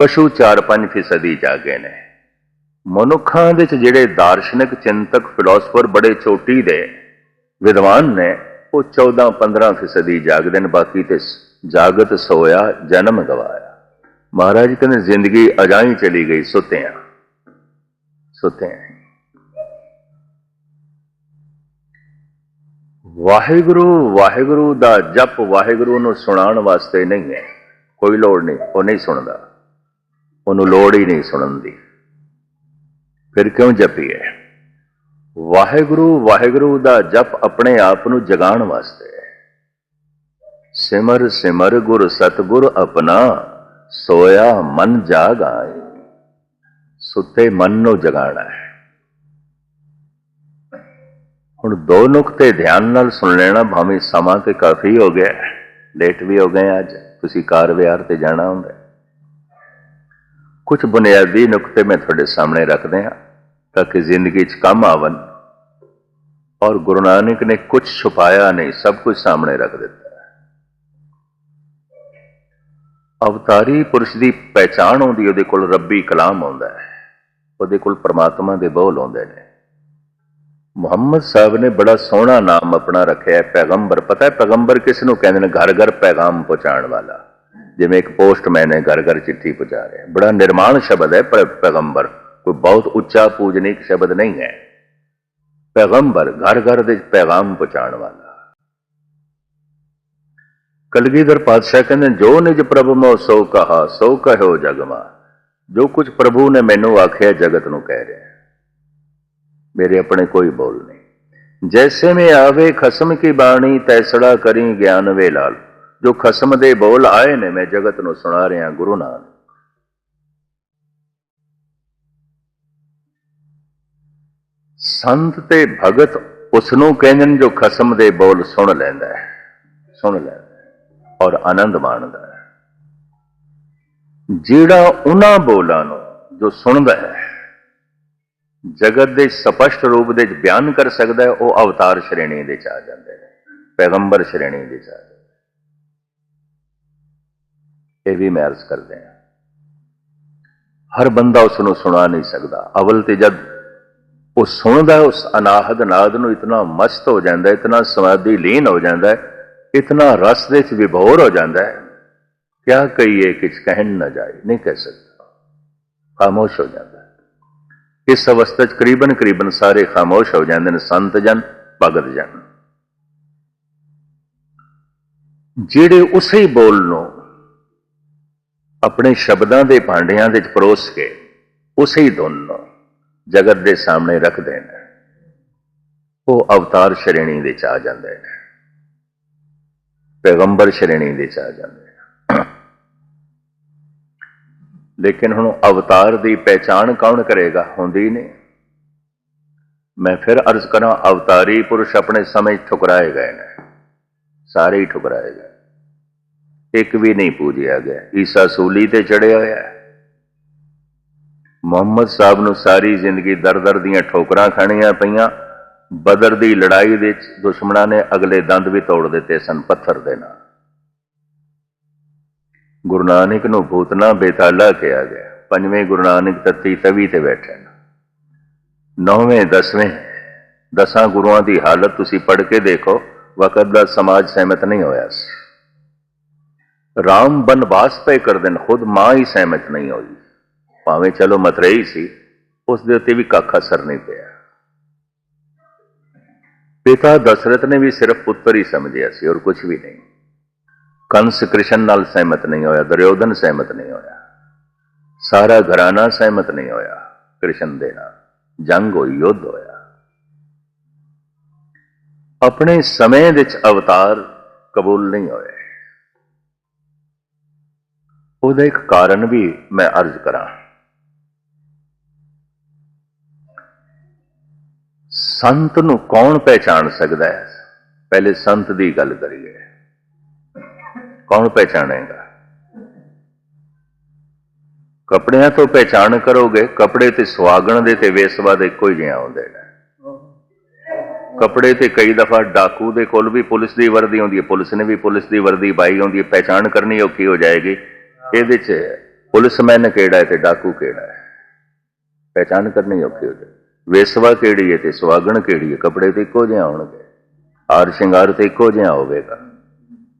ਪਸ਼ੂ 4-5 ਫੀਸਦੀ ਜਾਗੇ ਨੇ। ਮਨੁੱਖਾਂ ਦੇ ਚ ਜਿਹੜੇ ਦਾਰਸ਼ਨਿਕ ਚਿੰਤਕ ਫਿਲਾਸਫਰ ਬੜੇ ਚੋਟੀ ਦੇ ਵਿਦਵਾਨ ਨੇ, ਉਹ 14-15 ਫੀਸਦੀ ਜਾਗਦੇ ਨੇ, ਬਾਕੀ ਤੇ ਜਾਗਤ ਸੋਇਆ, ਜਨਮ ਗਵਾਇਆ। ਮਹਾਰਾਜ ਕਹਿੰਦੇ, ਜ਼ਿੰਦਗੀ ਅਜਾਈ ਚਲੀ ਗਈ, ਸੁੱਤਿਆਂ। ਆ ਵਾਹਿਗੁਰੂ ਵਾਹਿਗੁਰੂ ਦਾ ਜਪ ਵਾਹਿਗੁਰੂ ਨੂੰ ਸੁਣਾਉਣ ਵਾਸਤੇ ਨਹੀਂ ਹੈ। ਕੋਈ ਲੋੜ ਨਹੀਂ, ਉਹ ਨਹੀਂ ਸੁਣਦਾ। ਉਹਨੂੰ ਲੋੜ ਹੀ ਨਹੀਂ ਸੁਣਨ ਦੀ। ਫਿਰ ਕਿਉਂ ਜਪੀਏ? ਵਾਹਿਗੁਰੂ ਵਾਹਿਗੁਰੂ ਦਾ ਜਪ ਆਪਣੇ ਆਪ ਨੂੰ ਜਗਾਉਣ ਵਾਸਤੇ। ਹੈ ਸਿਮਰ ਸਿਮਰ ਗੁਰ, ਸਤਗੁਰ ਆਪਣਾ ਸੋਇਆ ਮਨ ਜਾਗ ਆਏ। ਸੁੱਤੇ ਮਨ ਨੂੰ ਜਗਾਉਣਾ ਹੈ। ਹੁਣ ਦੋ ਨੁਕਤੇ ਧਿਆਨ ਨਾਲ ਸੁਣ ਲੈਣਾ, ਭਾਵੇਂ ਸਮਾਂ ਤੇ ਕਾਫੀ ਹੋ ਗਿਆ, ਲੇਟ ਵੀ ਹੋ ਗਏ ਅੱਜ। ਤੁਸੀਂ ਕਾਰ ਵਿਹਾਰ ਤੇ ਜਾਣਾ ਹੁੰਦਾ ਕੁਝ ਬੁਨਿਆਦੀ ਨੁਕਤੇ ਮੈਂ ਤੁਹਾਡੇ ਸਾਹਮਣੇ ਰੱਖਦੇ ਹਾਂ, ਤਾਂ ਕਿ ਜ਼ਿੰਦਗੀ 'ਚ ਕੰਮ ਆਵਣ ਔਰ ਗੁਰੂ ਨਾਨਕ ਨੇ ਕੁਝ ਛੁਪਾਇਆ ਨਹੀਂ, ਸਭ ਕੁਝ ਸਾਹਮਣੇ ਰੱਖ ਦਿੱਤਾ ਅਵਤਾਰੀ ਪੁਰਸ਼ ਦੀ ਪਹਿਚਾਣ ਹੁੰਦੀ ਉਹਦੇ ਕੋਲ ਰੱਬੀ ਕਲਾਮ ਆਉਂਦਾ ਹੈ, ਉਹਦੇ ਕੋਲ ਪ੍ਰਮਾਤਮਾ ਦੇ ਬੋਲ ਆਉਂਦੇ ਨੇ। ਮੁਹੰਮਦ ਸਾਹਿਬ ਨੇ ਬੜਾ ਸੋਹਣਾ ਨਾਮ ਆਪਣਾ ਰੱਖਿਆ ਹੈ, ਪੈਗੰਬਰ, ਪਤਾ ਹੈ ਪੈਗੰਬਰ ਕਿਸ ਨੂੰ ਕਹਿੰਦੇ ਨੇ? ਘਰ ਘਰ ਪੈਗਾਮ ਪਹੁੰਚਾਉਣ ਵਾਲਾ। ਜਿਵੇਂ ਇੱਕ ਪੋਸਟਮੈਨ ਹੈ ਘਰ ਘਰ ਚਿੱਠੀ ਪਹੁੰਚਾ ਰਿਹਾ ਬੜਾ ਨਿਰਮਾਣ ਸ਼ਬਦ ਹੈ ਪੈਗੰਬਰ, ਕੋਈ ਬਹੁਤ ਉੱਚਾ ਪੂਜਨੀਕ ਸ਼ਬਦ ਨਹੀਂ ਹੈ। ਪੈਗੰਬਰ ਘਰ ਘਰ ਦੇ ਪੈਗਾਮ ਪਹੁੰਚਾਉਣ ਵਾਲਾ। ਕਲਗੀਧਰ ਪਾਤਸ਼ਾਹ ਕਹਿੰਦੇ, ਜੋ ਨਿਜ ਪ੍ਰਭ ਮੋ ਸੋ ਕਹਾ, ਸੋ ਕਹਿਓ ਜਗਮਾ ਜੋ ਕੁਝ ਪ੍ਰਭੂ ਨੇ ਮੈਨੂੰ ਆਖਿਆ, ਜਗਤ ਨੂੰ ਕਹਿ ਰਿਹਾ ਮੇਰੇ ਆਪਣੇ ਕੋਈ ਬੋਲ ਨਹੀਂ। ਜੈਸੇ ਮੈਂ ਆਵੇ ਖਸਮ ਕੀ ਬਾਣੀ, ਤੈਸੜਾ ਕਰੀ ਗਿਆਨ ਵੇ ਲਾਲ। ਜੋ ਖਸਮ ਦੇ ਬੋਲ ਆਏ ਨੇ, ਮੈਂ ਜਗਤ ਨੂੰ ਸੁਣਾ ਰਿਹਾ ਗੁਰੂ ਨਾਨਕ। ਸੰਤ ਤੇ ਭਗਤ ਉਸ ਨੂੰ ਕਹਿੰਦੇ ਨੇ ਜੋ ਖਸਮ ਦੇ ਬੋਲ ਸੁਣ ਲੈਂਦਾ ਹੈ, ਸੁਣ ਲੈਂਦਾ ਹੈ ਔਰ ਆਨੰਦ ਮਾਣਦਾ ਹੈ। ਜਿਹੜਾ ਉਹਨਾਂ ਬੋਲਾਂ ਨੂੰ ਜੋ ਸੁਣਦਾ ਹੈ, ਜਗਤ ਦੇ ਸਪਸ਼ਟ ਰੂਪ ਦੇ ਵਿੱਚ ਬਿਆਨ ਕਰ ਸਕਦਾ ਹੈ, ਉਹ ਅਵਤਾਰ ਸ਼੍ਰੇਣੀ ਦੇ ਚ ਆ ਜਾਂਦੇ ਨੇ, ਪੈਗੰਬਰ ਸ਼੍ਰੇਣੀ ਦੇ ਚ ਆ ਜਾਂਦੇ ਇਹ ਵੀ ਮੈਂ ਅਰਜ਼ ਕਰਦੇ ਹਾਂ। ਹਰ ਬੰਦਾ ਉਸ ਨੂੰ ਸੁਣਾ ਨਹੀਂ ਸਕਦਾ। ਅਵਲ ਤੇ ਜਦ ਉਹ ਸੁਣਦਾ ਉਸ ਅਨਾਹਦ ਨਾਦ ਨੂੰ ਇਤਨਾ ਮਸਤ ਹੋ ਜਾਂਦਾ ਇਤਨਾ ਸਮਾਧੀ ਲੀਨ ਹੋ ਜਾਂਦਾ ਇਤਨਾ ਰਸ ਦੇ ਵਿੱਚ ਵਿਭੋਰ ਹੋ ਜਾਂਦਾ ਹੈ। ਕਿਆ ਕਹੀਏ ਕਿਛ ਕਹਿਣ ਨਾ ਜਾਏ, ਨਹੀਂ ਕਹਿ ਸਕਦਾ। ਖਾਮੋਸ਼ ਹੋ ਜਾਂਦਾ ਇਸ ਅਵਸਥਾ 'ਚ ਕਰੀਬਨ ਕਰੀਬਨ ਸਾਰੇ ਖਾਮੋਸ਼ ਹੋ ਜਾਂਦੇ ਨੇ, ਸੰਤ ਜਨ, ਭਗਤ ਜਨ। ਜਿਹੜੇ ਉਸੇ ਬੋਲ ਨੂੰ ਆਪਣੇ ਸ਼ਬਦਾਂ ਦੇ ਭਾਂਡਿਆਂ ਦੇ ਵਿੱਚ ਪਰੋਸ ਕੇ ਉਸੇ ਹੀ ਧੁਨ ਨੂੰ ਜਗਤ ਦੇ ਸਾਹਮਣੇ ਰੱਖਦੇ ਨੇ। ਉਹ ਅਵਤਾਰ ਸ਼੍ਰੇਣੀ ਵਿੱਚ ਆ ਜਾਂਦੇ ਨੇ। ਪੈਗੰਬਰ ਸ਼੍ਰੇਣੀ ਦੇ ਚ ਆ ਜਾਂਦੇ ਨੇ। ਲੇਕਿਨ ਹੁਣ ਅਵਤਾਰ ਦੀ ਪਹਿਚਾਣ ਕੌਣ ਕਰੇਗਾ? ਹੁੰਦੀ ਨਹੀਂ। ਮੈਂ ਫਿਰ ਅਰਜ਼ ਕਰਾਂ, ਅਵਤਾਰੀ ਪੁਰਸ਼ ਆਪਣੇ ਸਮੇਂ ਠੁਕਰਾਏ ਗਏ ਨੇ। ਸਾਰੇ ਹੀ ਠੁਕਰਾਏ ਗਏ ਇੱਕ ਵੀ ਨਹੀਂ ਪੂਜਿਆ ਗਿਆ। ਈਸਾ ਸੂਲੀ ਤੇ ਚੜਿਆ ਹੋਇਆ ਹੈ। ਮੁਹੰਮਦ ਸਾਹਿਬ ਨੂੰ ਸਾਰੀ ਜ਼ਿੰਦਗੀ ਦਰ-ਦਰ ਦੀਆਂ ਠੋਕਰਾਂ ਖਾਣੀਆਂ ਪਈਆਂ। ਬਦਰ ਦੀ ਲੜਾਈ ਵਿੱਚ ਦੁਸ਼ਮਣਾਂ ਨੇ ਅਗਲੇ ਦੰਦ ਵੀ ਤੋੜ ਦਿੱਤੇ ਸਨ ਪੱਥਰ ਦੇ ਨਾਲ। ਗੁਰੂ ਨਾਨਕ ਨੂੰ ਭੂਤਨਾ ਬੇਤਾਲਾ ਕਿਹਾ ਗਿਆ। ਪੰਜਵੇਂ ਗੁਰੂ ਨਾਨਕ ਤੱਤੀ ਤਵੀ ਤੇ ਬੈਠੇ ਨੌਵੇਂ, ਦਸਵੇਂ, ਦਸਾਂ ਗੁਰੂਆਂ ਦੀ ਹਾਲਤ ਤੁਸੀਂ ਪੜ੍ਹ ਕੇ ਦੇਖੋ। ਵਕਤ ਦਾ ਸਮਾਜ ਸਹਿਮਤ ਨਹੀਂ ਹੋਇਆ ਸੀ। ਰਾਮ ਬਨਵਾਸ ਪਏ ਕਰਦੇ ਨੇ ਖੁਦ ਮਾਂ ਹੀ ਸਹਿਮਤ ਨਹੀਂ ਹੋਈ। ਭਾਵੇਂ ਚਲੋ ਮਤਰੇਈ ਸੀ, ਉਸ ਦੇ ਉੱਤੇ ਵੀ ਕੱਖ ਅਸਰ ਨਹੀਂ ਪਿਆ। ਪਿਤਾ ਦਸ਼ਰਥ ਨੇ ਵੀ ਸਿਰਫ ਪੁੱਤਰ ਹੀ ਸਮਝਿਆ ਸੀ ਔਰ ਕੁਝ ਵੀ ਨਹੀਂ। ਕੰਸ ਕ੍ਰਿਸ਼ਨ ਨਾਲ ਸਹਿਮਤ ਨਹੀਂ ਹੋਇਆ, ਦਰਯੋਧਨ ਸਹਿਮਤ ਨਹੀਂ ਹੋਇਆ। ਸਾਰਾ ਘਰਾਨਾ ਸਹਿਮਤ ਨਹੀਂ ਹੋਇਆ, ਕ੍ਰਿਸ਼ਨ ਦੇ ਨਾਲ। ਜੰਗ ਹੋਈ, ਯੁੱਧ ਹੋਇਆ। ਆਪਣੇ ਸਮੇਂ ਵਿੱਚ ਅਵਤਾਰ ਕਬੂਲ ਨਹੀਂ ਹੋਏ। ਉਹਦਾ ਇੱਕ ਕਾਰਨ ਵੀ ਮੈਂ ਅਰਜ਼ ਕਰਾਂ। ਸੰਤ ਨੂੰ ਕੌਣ ਪਹਿਚਾਨ ਸਕਦਾ ਹੈ? ਪਹਿਲੇ ਸੰਤ ਦੀ ਗੱਲ ਕਰੀਏ। ਕੌਣ ਪਹਿਚਾਣੇਗਾ? ਕੱਪੜਿਆਂ ਤੋਂ ਪਹਿਚਾਣ ਕਰੋਗੇ, ਕੱਪੜੇ ਤੇ ਸੁਆਗਣ ਦੇ ਤੇ ਵੇਸਵਾ ਦੇ ਇੱਕੋ ਹੀ ਜਿਹਾ ਆਉਂਦੇ ਨੇ। ਕੱਪੜੇ ਤੇ ਕਈ ਦਫਾ ਡਾਕੂ ਦੇ ਕੋਲ ਵੀ ਪੁਲਿਸ ਦੀ ਵਰਦੀ ਹੁੰਦੀ ਹੈ, ਪੁਲਿਸ ਨੇ ਵੀ ਪੁਲਿਸ ਦੀ ਵਰਦੀ ਪਾਈ ਹੁੰਦੀ ਹੈ, ਪਹਿਚਾਣ ਕਰਨੀ ਔਖੀ ਹੋ ਜਾਏਗੀ। ਇਹਦੇ 'ਚ ਪੁਲਿਸਮੈਨ ਕਿਹੜਾ ਹੈ ਤੇ ਡਾਕੂ ਕਿਹੜਾ ਹੈ? ਪਹਿਚਾਨ ਕਰਨੀ ਔਖੀ ਹੋ ਜਾਏ। ਵੇਸਵਾ ਕਿਹੜੀ ਹੈ ਤੇ ਸੁਆਗਣ ਕਿਹੜੀ ਹੈ? ਕੱਪੜੇ ਤੇ ਇੱਕੋ ਜਿਹੇ ਆਉਣਗੇ। ਹਾਰ ਸ਼ਿੰਗਾਰ ਤੇ ਇੱਕੋ ਜਿਹਾ ਹੋਵੇਗਾ।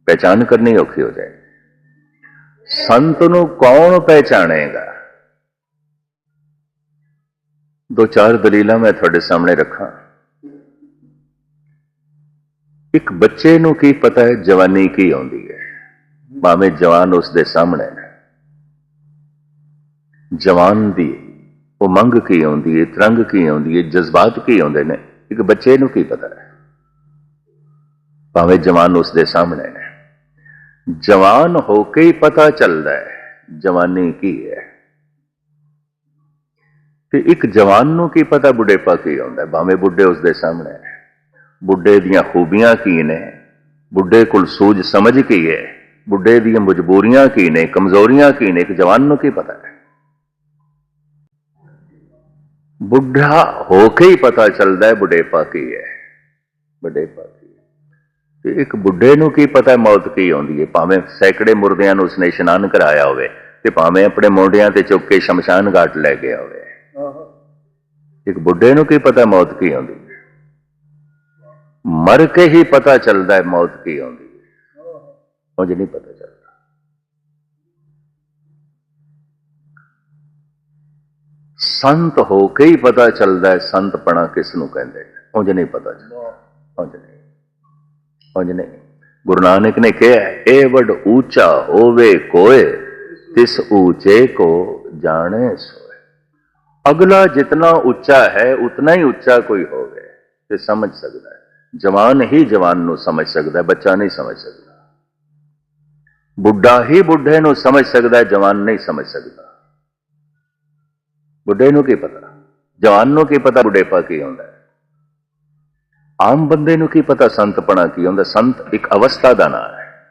ਪਹਿਚਾਨ ਕਰਨੀ ਔਖੀ ਹੋ ਜਾਏ। ਸੰਤ ਨੂੰ ਕੌਣ ਪਹਿਚਾਣੇਗਾ? ਦੋ ਚਾਰ ਦਲੀਲਾਂ ਮੈਂ ਤੁਹਾਡੇ ਸਾਹਮਣੇ ਰੱਖਾਂ। ਇੱਕ ਬੱਚੇ ਨੂੰ ਕੀ ਪਤਾ ਹੈ, ਜਵਾਨੀ ਕੀ ਆਉਂਦੀ ਹੈ? ਭਾਵੇਂ ਜਵਾਨ ਉਸ ਦੇ ਸਾਹਮਣੇ ਹੈ। ਜਵਾਨ ਦੀ ਉਮੰਗ ਕੀ ਆਉਂਦੀ ਹੈ, ਤਰੰਗ ਕੀ ਆਉਂਦੀ ਹੈ, ਜਜ਼ਬਾਤ ਕੀ ਆਉਂਦੇ ਨੇ, ਇੱਕ ਬੱਚੇ ਨੂੰ ਕੀ ਪਤਾ ਹੈ? ਭਾਵੇਂ ਜਵਾਨ ਉਸ ਦੇ ਸਾਹਮਣੇ ਹੈ। ਜਵਾਨ ਹੋ ਕੇ ਹੀ ਪਤਾ ਚੱਲਦਾ ਹੈ, ਜਵਾਨੀ ਕੀ ਹੈ। ਤੇ ਇੱਕ ਜਵਾਨ ਨੂੰ ਕੀ ਪਤਾ ਬੁੱਢੇਪਾ ਕੀ ਆਉਂਦਾ ਭਾਵੇਂ ਬੁੱਢੇ ਉਸ ਦੇ ਸਾਹਮਣੇ ਬੁੱਢੇ ਦੀਆਂ ਖੂਬੀਆਂ ਕੀ ਨੇ? ਬੁੱਢੇ ਕੋਲ ਸੂਝ ਸਮਝ ਕੀ ਹੈ? ਬੁੱਢੇ ਦੀਆਂ ਮਜਬੂਰੀਆਂ ਕੀ ਨੇ, ਕਮਜ਼ੋਰੀਆਂ ਕੀ ਨੇ, ਇੱਕ ਜਵਾਨ ਨੂੰ ਕੀ ਪਤਾ ਹੈ? ਬੁੱਢਾ ਹੋ ਕੇ ਹੀ ਪਤਾ ਚੱਲਦਾ ਹੈ ਬੁਢੇਪਾ ਕੀ ਹੈ। ਬੁਢੇਪਾ ਕੀ ਤੇ ਇੱਕ ਬੁੱਢੇ ਨੂੰ ਕੀ ਪਤਾ ਮੌਤ ਕੀ ਆਉਂਦੀ ਹੈ? ਭਾਵੇਂ ਸੈਂਕੜੇ ਮੁਰਦਿਆਂ ਨੂੰ ਉਸਨੇ ਇਸ਼ਨਾਨ ਕਰਾਇਆ ਹੋਵੇ ਤੇ ਭਾਵੇਂ ਆਪਣੇ ਮੋਢਿਆਂ ਤੇ ਚੁੱਕ ਕੇ ਸ਼ਮਸ਼ਾਨ ਘਾਟ ਲੈ ਗਿਆ ਹੋਵੇ। ਇੱਕ ਬੁੱਢੇ ਨੂੰ ਕੀ ਪਤਾ ਮੌਤ ਕੀ ਆਉਂਦੀ ਹੈ? ਮਰ ਕੇ ਹੀ ਪਤਾ ਚੱਲਦਾ ਹੈ ਮੌਤ ਕੀ ਆਉਂਦੀ ਉਹ ਨਹੀਂ ਪਤਾ ਚੱਲਦਾ। ਸੰਤ ਹੋ ਕੇ ਹੀ ਪਤਾ ਚੱਲਦਾ ਹੈ ਸੰਤਪਣਾ ਕਿਸ ਨੂੰ ਕਹਿੰਦੇ ਨੇ। ਉਂਝ ਨਹੀਂ ਪਤਾ ਚੱਲਦਾ। ਉਂਝ ਨਹੀਂ। ਉਂਝ ਨਹੀਂ। ਗੁਰੂ ਨਾਨਕ ਨੇ ਕਿਹਾ ਇਹ ਵੱਡ ਉੱਚਾ ਹੋਵੇ ਕੋਏ, ਤਿਸ ਉੱਚੇ ਕੋ ਜਾਣੇ ਸੋਏ। ਅਗਲਾ ਜਿਤਨਾ ਉੱਚਾ ਹੈ, ਉਤਨਾ ਹੀ ਉੱਚਾ ਕੋਈ ਹੋਵੇ, ਤੇ ਸਮਝ ਸਕਦਾ ਹੈ। ਜਵਾਨ ਹੀ ਜਵਾਨ ਨੂੰ ਸਮਝ ਸਕਦਾ ਹੈ, ਬੱਚਾ ਨਹੀਂ ਸਮਝ ਸਕਦਾ। ਬੁੱਢਾ ਹੀ ਬੁੱਢੇ ਨੂੰ ਸਮਝ ਸਕਦਾ ਹੈ ਜਵਾਨ ਨਹੀਂ ਸਮਝ ਸਕਦਾ। ਬੁੱਢੇ ਨੂੰ ਕੀ ਪਤਾ? ਜਵਾਨ ਨੂੰ ਕੀ ਪਤਾ ਬੁਢੇਪਾ ਕੀ ਹੁੰਦਾ ਆਮ ਬੰਦੇ ਨੂੰ ਕੀ ਪਤਾ ਸੰਤਪਣਾ ਕੀ ਹੁੰਦਾ? ਸੰਤ ਇੱਕ ਅਵਸਥਾ ਦਾ ਨਾਮ ਹੈ।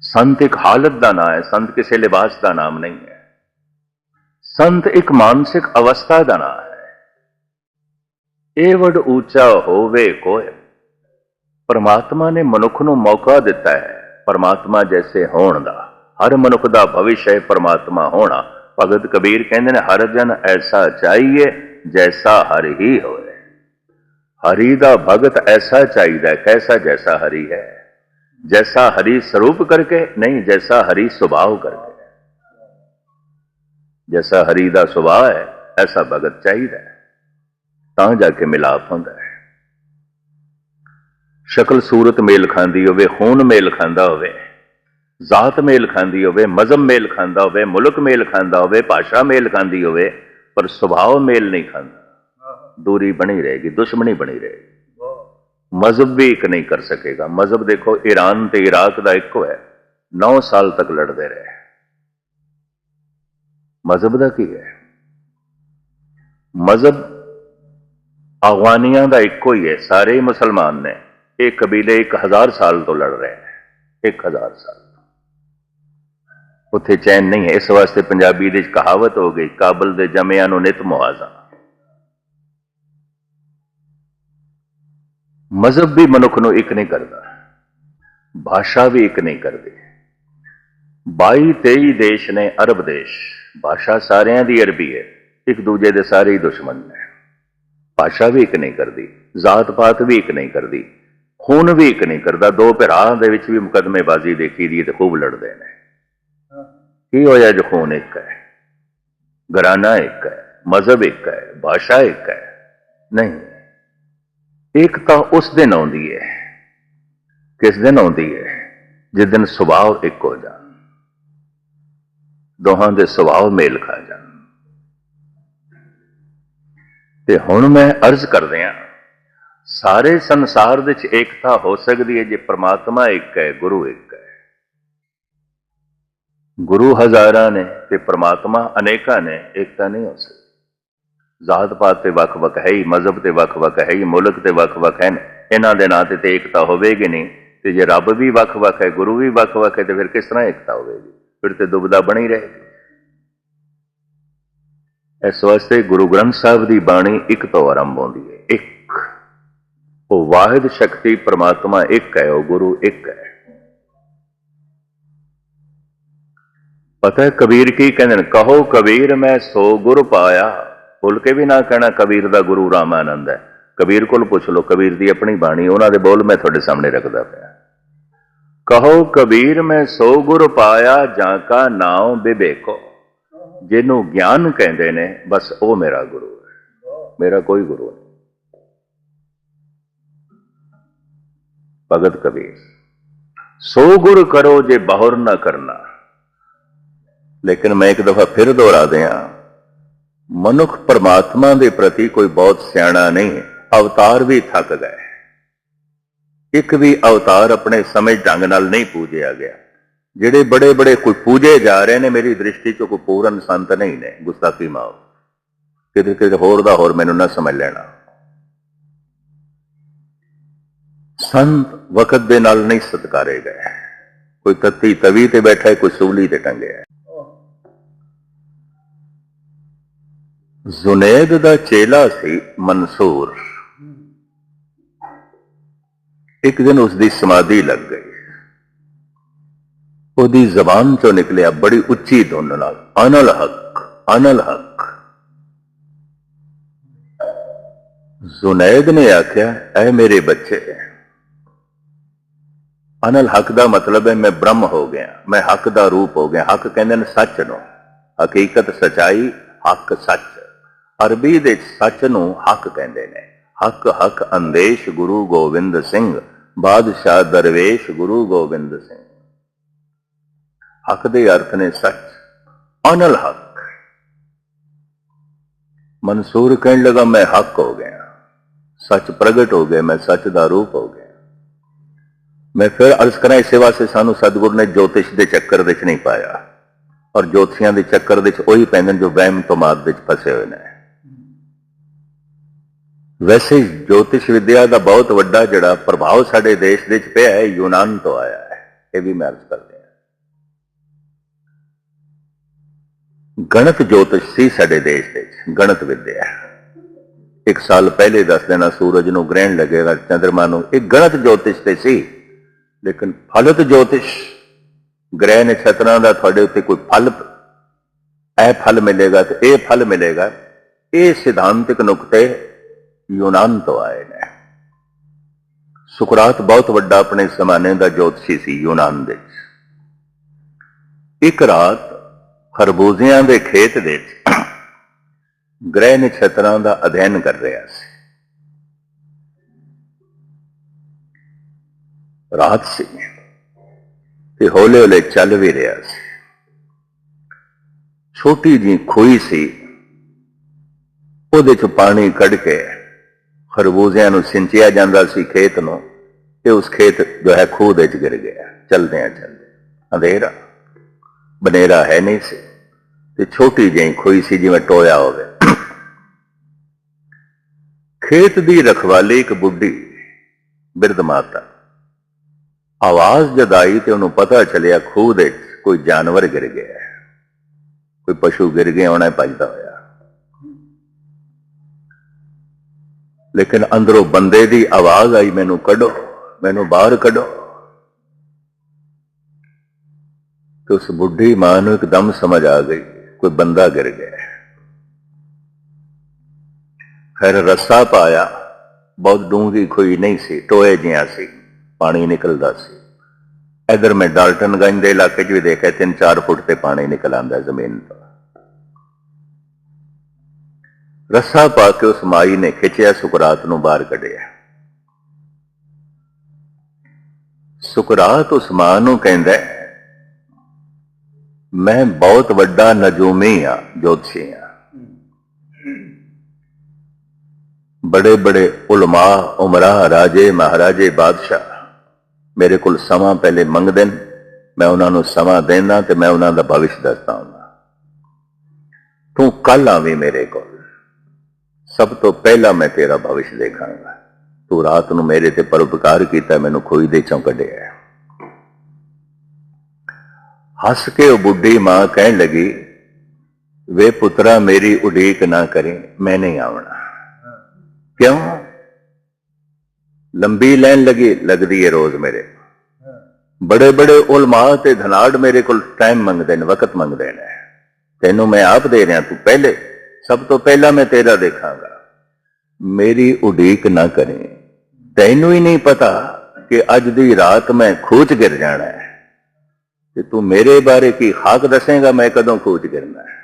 ਸੰਤ ਇੱਕ ਹਾਲਤ ਦਾ ਨਾਮ ਹੈ। ਸੰਤ ਕਿਸੇ ਲਿਬਾਸ ਦਾ ਨਾਮ ਨਹੀਂ ਹੈ। ਸੰਤ ਇੱਕ ਮਾਨਸਿਕ ਅਵਸਥਾ ਦਾ ਨਾਮ ਹੈ। ਇਹ ਵੱਡ ਉੱਚਾ ਹੋਵੇ ਕੋਇ ਪਰਮਾਤਮਾ ਨੇ ਮਨੁੱਖ ਨੂੰ ਮੌਕਾ ਦਿੱਤਾ ਹੈ। ਪਰਮਾਤਮਾ ਜੈਸੇ ਹੋਣ ਦਾ। ਹਰ ਮਨੁੱਖ ਦਾ ਭਵਿੱਖ ਹੈ ਪਰਮਾਤਮਾ ਹੋਣਾ। ਭਗਤ ਕਬੀਰ ਕਹਿੰਦੇ ਨੇ, ਹਰ ਜਨ ਐਸਾ ਚਾਹੀਏ ਜੈਸਾ ਹਰ ਹੀ ਹੋਵੇ ਹਰੀ ਦਾ ਭਗਤ ਐਸਾ ਚਾਹੀਦਾ ਕੈਸਾ ਜੈਸਾ ਹਰੀ ਹੈ? ਜੈਸਾ ਹਰੀ ਸਰੂਪ ਕਰਕੇ, ਨਹੀਂ, ਜੈਸਾ ਹਰੀ ਸੁਭਾਅ ਕਰਕੇ। ਜੈਸਾ ਹਰੀ ਦਾ ਸੁਭਾਅ ਹੈ, ਐਸਾ ਭਗਤ ਚਾਹੀਦਾ ਤਾਂ ਜਾ ਕੇ ਮਿਲਾਪ ਹੁੰਦਾ ਹੈ। ਸ਼ਕਲ ਸੂਰਤ ਮੇਲ ਖਾਂਦੀ ਹੋਵੇ, ਖੂਨ ਮੇਲ ਖਾਂਦਾ ਹੋਵੇ, ਜ਼ਾਤ ਮੇਲ ਖਾਂਦੀ ਹੋਵੇ, ਮਜ਼ਹਬ ਮੇਲ ਖਾਂਦਾ ਹੋਵੇ, ਮੁਲਕ ਮੇਲ ਖਾਂਦਾ ਹੋਵੇ, ਭਾਸ਼ਾ ਮੇਲ ਖਾਂਦੀ ਹੋਵੇ, ਪਰ ਸੁਭਾਅ ਮੇਲ ਨਹੀਂ ਖਾਂਦਾ। ਦੂਰੀ ਬਣੀ ਰਹੇਗੀ, ਦੁਸ਼ਮਣੀ ਬਣੀ ਰਹੇਗੀ। ਮਜ਼ਹਬ ਵੀ ਇੱਕ ਨਹੀਂ ਕਰ ਸਕੇਗਾ। ਮਜ਼ਹਬ ਦੇਖੋ, ਈਰਾਨ ਤੇ ਇਰਾਕ ਦਾ ਇੱਕੋ ਹੈ 9 ਸਾਲ ਤੱਕ ਲੜਦੇ ਰਹੇ। ਮਜ਼ਹਬ ਦਾ ਕੀ ਹੈ? ਮਜ਼ਹਬ ਅਫਗਾਨੀਆਂ ਦਾ ਇੱਕੋ ਹੀ ਹੈ। ਸਾਰੇ ਮੁਸਲਮਾਨ ਨੇ। ਇਹ ਕਬੀਲੇ 1000 ਸਾਲ ਤੋਂ ਲੜ ਰਹੇ ਨੇ 1000 ਸਾਲ ਉੱਥੇ ਚੈਨ ਨਹੀਂ ਹੈ। ਇਸ ਵਾਸਤੇ ਪੰਜਾਬੀ ਦੇ ਵਿੱਚ ਕਹਾਵਤ ਹੋ ਗਈ, ਕਾਬਲ ਦੇ ਜਮਿਆਂ ਨੂੰ ਨਿਤ ਮੁਆਜ਼ਾ। ਮਜ਼ਹਬ ਵੀ ਮਨੁੱਖ ਨੂੰ ਇੱਕ ਨਹੀਂ ਕਰਦਾ, ਭਾਸ਼ਾ ਵੀ ਇੱਕ ਨਹੀਂ ਕਰਦੀ। 22 23 ਦੇਸ਼ ਨੇ ਅਰਬ ਦੇਸ਼, ਭਾਸ਼ਾ ਸਾਰਿਆਂ ਦੀ ਅਰਬੀ ਹੈ, ਇੱਕ ਦੂਜੇ ਦੇ ਸਾਰੇ ਹੀ ਦੁਸ਼ਮਣ ਨੇ। ਭਾਸ਼ਾ ਵੀ ਇੱਕ ਨਹੀਂ ਕਰਦੀ ਜ਼ਾਤ ਪਾਤ ਵੀ ਇੱਕ ਨਹੀਂ ਕਰਦੀ ਖੂਨ ਵੀ ਇੱਕ ਨਹੀਂ ਕਰਦਾ ਦੋ ਭਰਾਵਾਂ ਦੇ ਵਿੱਚ ਵੀ ਮੁਕਦਮੇਬਾਜ਼ੀ ਦੇਖੀ ਦੀ ਤੇ ਖੂਬ ਲੜਦੇ ਨੇ। ਕੀ ਹੋਇਆ ਜੋ ਖੂਨ ਇੱਕ ਹੈ? ਘਰਾਨਾ ਇੱਕ ਹੈ ਮਜ਼ਹਬ ਇੱਕ ਹੈ ਭਾਸ਼ਾ ਇੱਕ ਹੈ? ਨਹੀਂ। ਇੱਕ ਤਾਂ ਉਸ ਦਿਨ ਆਉਂਦੀ ਹੈ। ਕਿਸ ਦਿਨ ਆਉਂਦੀ ਹੈ? ਜਿਸ ਦਿਨ ਸੁਭਾਅ ਇੱਕ ਹੋ ਜਾਣ। ਦੋਹਾਂ ਦੇ ਸੁਭਾਅ ਮੇਲ ਖਾ ਜਾਣ। ਤੇ ਹੁਣ ਮੈਂ ਅਰਜ਼ ਕਰਦਿਆਂ ਸਾਰੇ ਸੰਸਾਰ ਵਿੱਚ ਏਕਤਾ ਹੋ ਸਕਦੀ ਹੈ ਜੇ ਪ੍ਰਮਾਤਮਾ ਇੱਕ ਹੈ, ਗੁਰੂ ਇੱਕ ਹੈ। ਗੁਰੂ ਹਜ਼ਾਰਾਂ ਨੇ ਤੇ ਪ੍ਰਮਾਤਮਾ ਅਨੇਕਾਂ ਨੇ, ਏਕਤਾ ਨਹੀਂ ਹੋ ਸਕਦੀ। ਜ਼ਾਤ ਪਾਤ ਤੇ ਵੱਖ-ਵੱਖ ਹੈ ਹੀ, ਮਜ਼ਹਬ ਤੇ ਵੱਖ-ਵੱਖ ਹੈ ਹੀ, ਮੁਲਕ ਤੇ ਵੱਖ-ਵੱਖ ਹਨ ਇਹਨਾਂ ਦੇ ਨਾਂ ਤੇ ਏਕਤਾ ਹੋਵੇਗੀ ਨਹੀਂ। ਤੇ ਜੇ ਰੱਬ ਵੀ ਵੱਖ-ਵੱਖ ਹੈ, ਗੁਰੂ ਵੀ ਵੱਖ-ਵੱਖ ਹੈ, ਤੇ ਫਿਰ ਕਿਸ ਤਰ੍ਹਾਂ ਏਕਤਾ ਹੋਵੇਗੀ? ਫਿਰ ਤੇ ਦੁਬਦਾ ਬਣੀ ਰਹੇਗੀ। ਇਸ ਵਾਸਤੇ ਗੁਰੂ ਗ੍ਰੰਥ ਸਾਹਿਬ ਦੀ ਬਾਣੀ ਇੱਕ ਤੋਂ ਆਰੰਭ ਹੁੰਦੀ ਹੈ, ਇੱਕ। ਉਹ ਵਾਹਿਦ ਸ਼ਕਤੀ ਪ੍ਰਮਾਤਮਾ ਇੱਕ ਹੈ, ਉਹ ਗੁਰੂ ਇੱਕ ਹੈ। ਪਤਾ ਹੈ ਕਬੀਰ ਕੀ ਕਹਿੰਦੇ ਨੇ? ਕਹੋ ਕਬੀਰ ਮੈਂ ਸੋ ਗੁਰ ਪਾਇਆ। ਭੁੱਲ ਕੇ ਵੀ ਨਾ ਕਹਿਣਾ ਕਬੀਰ ਦਾ ਗੁਰੂ ਰਾਮਾਨੰਦ ਹੈ। ਕਬੀਰ ਕੋਲ ਪੁੱਛ ਲਓ, ਕਬੀਰ ਦੀ ਆਪਣੀ ਬਾਣੀ, ਉਹਨਾਂ ਦੇ ਬੋਲ ਮੈਂ ਤੁਹਾਡੇ ਸਾਹਮਣੇ ਰੱਖਦਾ ਪਿਆ। ਕਹੋ ਕਬੀਰ ਮੈਂ ਸੋ ਗੁਰ ਪਾਇਆ, ਜਾਂ ਕਾ ਨਾਮ ਬਿਬੇਕੋ ਜਿਹਨੂੰ ਗਿਆਨ ਕਹਿੰਦੇ ਨੇ, ਬਸ ਉਹ ਮੇਰਾ ਗੁਰੂ ਹੈ। ਮੇਰਾ ਕੋਈ ਗੁਰੂ ਨਹੀਂ। ਭਗਤ ਕਬੀਰ ਸੋ ਗੁਰ ਕਰੋ ਜੇ ਬਾਹਰ ਨਾ ਕਰਨਾ। ਲੇਕਿਨ ਮੈਂ ਇੱਕ ਦਫਾ ਫਿਰ ਦੁਹਰਾ ਦਿਆਂ, ਮਨੁੱਖ ਪਰਮਾਤਮਾ ਦੇ ਪ੍ਰਤੀ ਕੋਈ ਬਹੁਤ ਸਿਆਣਾ ਨਹੀਂ ਹੈ ਅਵਤਾਰ ਵੀ ਥੱਕ ਗਏ। ਇੱਕ ਵੀ ਅਵਤਾਰ ਆਪਣੇ ਸਮੇਂ ਢੰਗ ਨਾਲ ਨਹੀਂ ਪੂਜਿਆ ਗਿਆ, ਜਿਹੜੇ ਬੜੇ ਬੜੇ ਕੋਈ ਪੂਜੇ ਜਾ ਰਹੇ ਨੇ, ਮੇਰੀ ਦ੍ਰਿਸ਼ਟੀ ਚ ਕੋਈ ਪੂਰਨ ਸੰਤ ਨਹੀਂ ਨੇ, ਗੁਸਤਾਖੀ ਮਾਓ। ਕਿਤੇ ਕਿਤੇ ਹੋਰ ਦਾ ਹੋਰ ਮੈਨੂੰ ਨਾ ਸਮਝ ਲੈਣਾ। ਸੰਤ ਵਕਤ ਦੇ ਨਾਲ ਨਹੀਂ ਸਤਕਾਰੇ ਗਏ। ਕੋਈ ਤੱਤੀ ਤਵੀ ਤੇ ਬੈਠਾ ਹੈ, ਕੋਈ ਸੂਲੀ ਤੇ ਟੰਗਿਆ ਜ਼ੁਨੈਦ ਦਾ ਚੇਲਾ ਸੀ ਮਨਸੂਰ। ਇੱਕ ਦਿਨ ਉਸ ਦੀ ਸਮਾਧੀ ਲੱਗ ਗਈ। ਉਹਦੀ ਜ਼ਬਾਨ ਚੋਂ ਨਿਕਲਿਆ ਬੜੀ ਉੱਚੀ ਧੁਨ ਨਾਲ, ਅਨਲ ਹਕ ਅਨਲ ਹਕ। ਜ਼ੁਨੈਦ ਨੇ ਆਖਿਆ, ਐ ਮੇਰੇ ਬੱਚੇ ਅਨਲ ਹਕ ਦਾ ਮਤਲਬ ਹੈ ਮੈਂ ਬ੍ਰਹਮ ਹੋ ਗਿਆ, ਮੈਂ ਹੱਕ ਦਾ ਰੂਪ ਹੋ ਗਿਆ, ਹੱਕ ਕਹਿੰਦੇ ਨੇ ਸੱਚ ਨੂੰ। ਹਕੀਕਤ ਸਚਾਈ, ਹੱਕ ਸੱਚ। ਅਰਬੀ ਦੇ ਸੱਚ ਨੂੰ ਹੱਕ ਕਹਿੰਦੇ ਨੇ। ਹੱਕ ਹੱਕ, ਅੰਦੇਸ਼ ਗੁਰੂ ਗੋਬਿੰਦ ਸਿੰਘ, ਬਾਦਸ਼ਾਹ ਦਰਵੇਸ਼ ਗੁਰੂ ਗੋਬਿੰਦ ਸਿੰਘ। ਹੱਕ ਦੇ ਅਰਥ ਨੇ ਸੱਚ। ਅਨਲ ਹੱਕ। ਮਨਸੂਰ ਕਹਿਣ ਲਗਾ ਮੈਂ ਹੱਕ ਹੋ ਗਿਆ। ਸੱਚ ਪ੍ਰਗਟ ਹੋ ਗਿਆ, ਮੈਂ ਸੱਚ ਦਾ ਰੂਪ ਹੋ ਗਿਆ। ਮੈਂ ਫਿਰ ਅਰਜ਼ ਕਰਾਂ ਇਸੇ ਵਾਸਤੇ ਸਾਨੂੰ ਸਤਿਗੁਰ ਨੇ ਜੋਤਿਸ਼ ਦੇ ਚੱਕਰ ਵਿੱਚ ਨਹੀਂ ਪਾਇਆ। ਔਰ ਜੋਤਸ਼ੀਆਂ ਦੇ ਚੱਕਰ ਵਿੱਚ ਉਹੀ ਪੈਂਦੇ ਨੇ ਜੋ ਵਹਿਮ ਤੋਂ ਮਾਦ ਵਿੱਚ ਫਸੇ ਹੋਏ ਨੇ। ਵੈਸੇ ਜੋਤਿਸ਼ ਵਿਦਿਆ ਦਾ ਬਹੁਤ ਵੱਡਾ ਜਿਹੜਾ ਪ੍ਰਭਾਵ ਸਾਡੇ ਦੇਸ਼ ਦੇ ਵਿੱਚ ਪਿਆ ਹੈ, ਯੂਨਾਨ ਤੋਂ ਆਇਆ ਹੈ। ਇਹ ਵੀ ਮੈਂ ਅਰਜ਼ ਕਰਦੇ ਹਾਂ। ਗਣਿਤ ਜੋਤਿਸ਼ ਸੀ ਸਾਡੇ ਦੇਸ਼ ਦੇ ਵਿੱਚ, ਗਣਿਤ ਵਿਦਿਆ। ਇੱਕ ਸਾਲ ਪਹਿਲੇ ਦੱਸ ਦੇਣਾ, ਸੂਰਜ ਨੂੰ ਗ੍ਰਹਿਣ ਲੱਗੇਗਾ ਚੰ드ਰਮਾ ਨੂੰ, ਇਹ ਗਣਿਤ ਜੋਤਿਸ਼ ਤੇ ਸੀ। ਲੇਕਿਨ ਫਲਤ ਜੋਤਿਸ਼, ਗ੍ਰਹਿ ਨਛਤਰਾਂ ਦਾ ਤੁਹਾਡੇ ਉੱਤੇ ਕੋਈ ਫਲ, ਇਹ ਫਲ ਮਿਲੇਗਾ ਤੇ ਇਹ ਫਲ ਮਿਲੇਗਾ, ਇਹ ਸਿਧਾਂਤਿਕ ਨੁਕਤੇ ਯੂਨਾਨ ਤੋਂ ਆਏ ਨੇ। ਸੁਕਰਾਤ ਬਹੁਤ ਵੱਡਾ ਆਪਣੇ ਜ਼ਮਾਨੇ ਦਾ ਜੋਤਸ਼ੀ ਸੀ ਯੂਨਾਨ ਦੇ ਇੱਕ ਰਾਤ ਖਰਬੂਜ਼ਿਆਂ ਦੇ ਖੇਤ ਦੇ ਵਿੱਚ ਗ੍ਰਹਿ ਨਛਤਰਾਂ ਦਾ ਅਧਿਐਨ ਕਰ ਰਿਹਾ ਸੀ। ਰਾਤ ਸੀ। ਤੇ ਹੌਲੇ ਹੌਲੇ ਚੱਲ ਵੀ ਰਿਹਾ ਸੀ। ਛੋਟੀ ਜੀ ਖੋਈ ਸੀ। ਉਹਦੇ ਚ ਪਾਣੀ ਕੱਢ ਕੇ ਖਰਬੂਜ਼ਿਆਂ ਨੂੰ ਸਿੰਚਿਆ ਜਾਂਦਾ ਸੀ ਖੇਤ ਨੂੰ ਤੇ ਉਸ ਖੇਤ ਜੋ ਹੈ ਖੂਹ ਦੇ ਚ ਗਿਰ ਗਿਆ। ਚਲਦੇ ਆ ਚਲਦੇ ਅੰਧੇਰਾ। ਬਨੇਰਾ ਹੈ ਨਹੀਂ ਸੀ। ਤੇ ਛੋਟੀ ਜਿਹੀ ਖੋਈ ਸੀ ਜਿਵੇਂ ਟੋਇਆ ਹੋਵੇ। ਖੇਤ ਦੀ ਰਖਵਾਲੀ ਇੱਕ ਬੁੱਢੀ ਬਿਰਧ ਮਾਤਾ ਆਵਾਜ਼ ਜਦ ਆਈ ਤੇ ਉਹਨੂੰ ਪਤਾ ਚੱਲਿਆ ਖੂਹ ਦੇ ਕੋਈ ਜਾਨਵਰ ਗਿਰ ਗਿਆ ਕੋਈ ਪਸ਼ੂ ਗਿਰ ਗਿਆ ਹੋਣਾ ਭੱਜਦਾ ਹੋਇਆ। ਲੇਕਿਨ ਅੰਦਰੋਂ ਬੰਦੇ ਦੀ ਆਵਾਜ਼ ਆਈ, ਮੈਨੂੰ ਕੱਢੋ, ਮੈਨੂੰ ਬਾਹਰ ਕੱਢੋ। ਤੇ ਉਸ ਬੁੱਢੀ ਮਾਂ ਨੂੰ ਇੱਕਦਮ ਸਮਝ ਆ ਗਈ, ਕੋਈ ਬੰਦਾ ਗਿਰ ਗਿਆ ਖੈਰ ਰੱਸਾ ਪਾਇਆ, ਬਹੁਤ ਡੂੰਘੀ ਖੋਈ ਨਹੀਂ ਸੀ, ਟੋਏ ਜਿਹਾ ਸੀ। ਪਾਣੀ ਨਿਕਲਦਾ ਸੀ। ਇਧਰ ਮੈਂ ਡਾਲਟਨਗੰਜ ਦੇ ਇਲਾਕੇ 'ਚ ਵੀ ਦੇਖਿਆ 3-4 ਫੁੱਟ ਤੇ ਪਾਣੀ ਨਿਕਲ ਆਂਦਾ ਜ਼ਮੀਨ ਤੋਂ। ਰੱਸਾ ਪਾ ਕੇ ਉਸ ਮਾਈ ਨੇ ਖਿੱਚਿਆ, ਸੁਕਰਾਤ ਨੂੰ ਬਾਹਰ ਕੱਢਿਆ। ਸੁਕਰਾਤ ਉਸ ਮਾਂ ਨੂੰ ਕਹਿੰਦਾ ਮੈਂ ਬਹੁਤ ਵੱਡਾ ਨਜੂਮੀ ਆ ਜੋਤਸ਼ੀ ਆ ਬੜੇ ਬੜੇ ਉਲਮਾ ਉਮਰਾ ਰਾਜੇ, ਮਹਾਰਾਜੇ, ਬਾਦਸ਼ਾਹ। ਮੇਰੇ ਕੋਲ ਸਮਾਂ ਪਹਿਲੇ ਮੰਗਦੇ ਨੇ, ਮੈਂ ਉਹਨਾਂ ਨੂੰ ਸਮਾਂ ਦੇਣਾ ਤੇ ਮੈਂ ਉਹਨਾਂ ਦਾ ਭਵਿਸ਼ ਦੱਸਦਾ ਹਾਂ ਤੂੰ ਕੱਲ ਆਵੇਂ ਮੇਰੇ ਕੋਲ। ਸਭ ਤੋਂ ਪਹਿਲਾਂ ਮੈਂ ਤੇਰਾ ਭਵਿਸ਼ ਦੇਖਾਂਗਾ। ਤੂੰ ਰਾਤ ਨੂੰ ਮੇਰੇ ਤੇ ਪਰਉਪਕਾਰ ਕੀਤਾ, ਮੈਨੂੰ ਖੋਈ ਦੇ ਚੋਂ ਕੱਢਿਆ। ਹੱਸ ਕੇ ਉਹ ਬੁੱਢੀ ਮਾਂ ਕਹਿਣ ਲੱਗੀ, ਵੇ ਪੁੱਤਰਾ, ਮੇਰੀ ਉਡੀਕ ਨਾ ਕਰੇ, ਮੈਂ ਨਹੀਂ ਆਉਣਾ ਕਿਉਂ? ਲੰਬੀ ਲਾਈਨ ਲਗੀ, ਲੱਗਦੀ ਹੈ ਰੋਜ਼ ਮੇਰੇ। ਬੜੇ ਬੜੇ ਉਲਮਾ ਤੇ ਧਨਾੜ ਮੇਰੇ ਕੋਲ ਟਾਈਮ ਮੰਗਦੇ ਨੇ, ਵਕਤ ਮੰਗਦੇ ਨੇ। ਤੈਨੂੰ ਮੈਂ ਆਪ ਦੇ ਰਿਹਾ, ਤੂੰ ਪਹਿਲੇ। ਸਭ ਤੋਂ ਪਹਿਲਾਂ ਮੈਂ ਤੇਰਾ ਦੇਖਾਂਗਾ। ਮੇਰੀ ਉਡੀਕ ਨਾ ਕਰੇ। ਤੈਨੂੰ ਹੀ ਨਹੀਂ ਪਤਾ ਕਿ ਅੱਜ ਦੀ ਰਾਤ ਮੈਂ ਖੂਚ ਗਿਰ ਜਾਣਾ ਹੈ। ਤੇ ਤੂੰ ਮੇਰੇ ਬਾਰੇ ਕੀ ਖਾਕ ਦੱਸੇਗਾ, ਮੈਂ ਕਦੋਂ ਖੋਚ ਗਿਰਨਾ ਹੈ?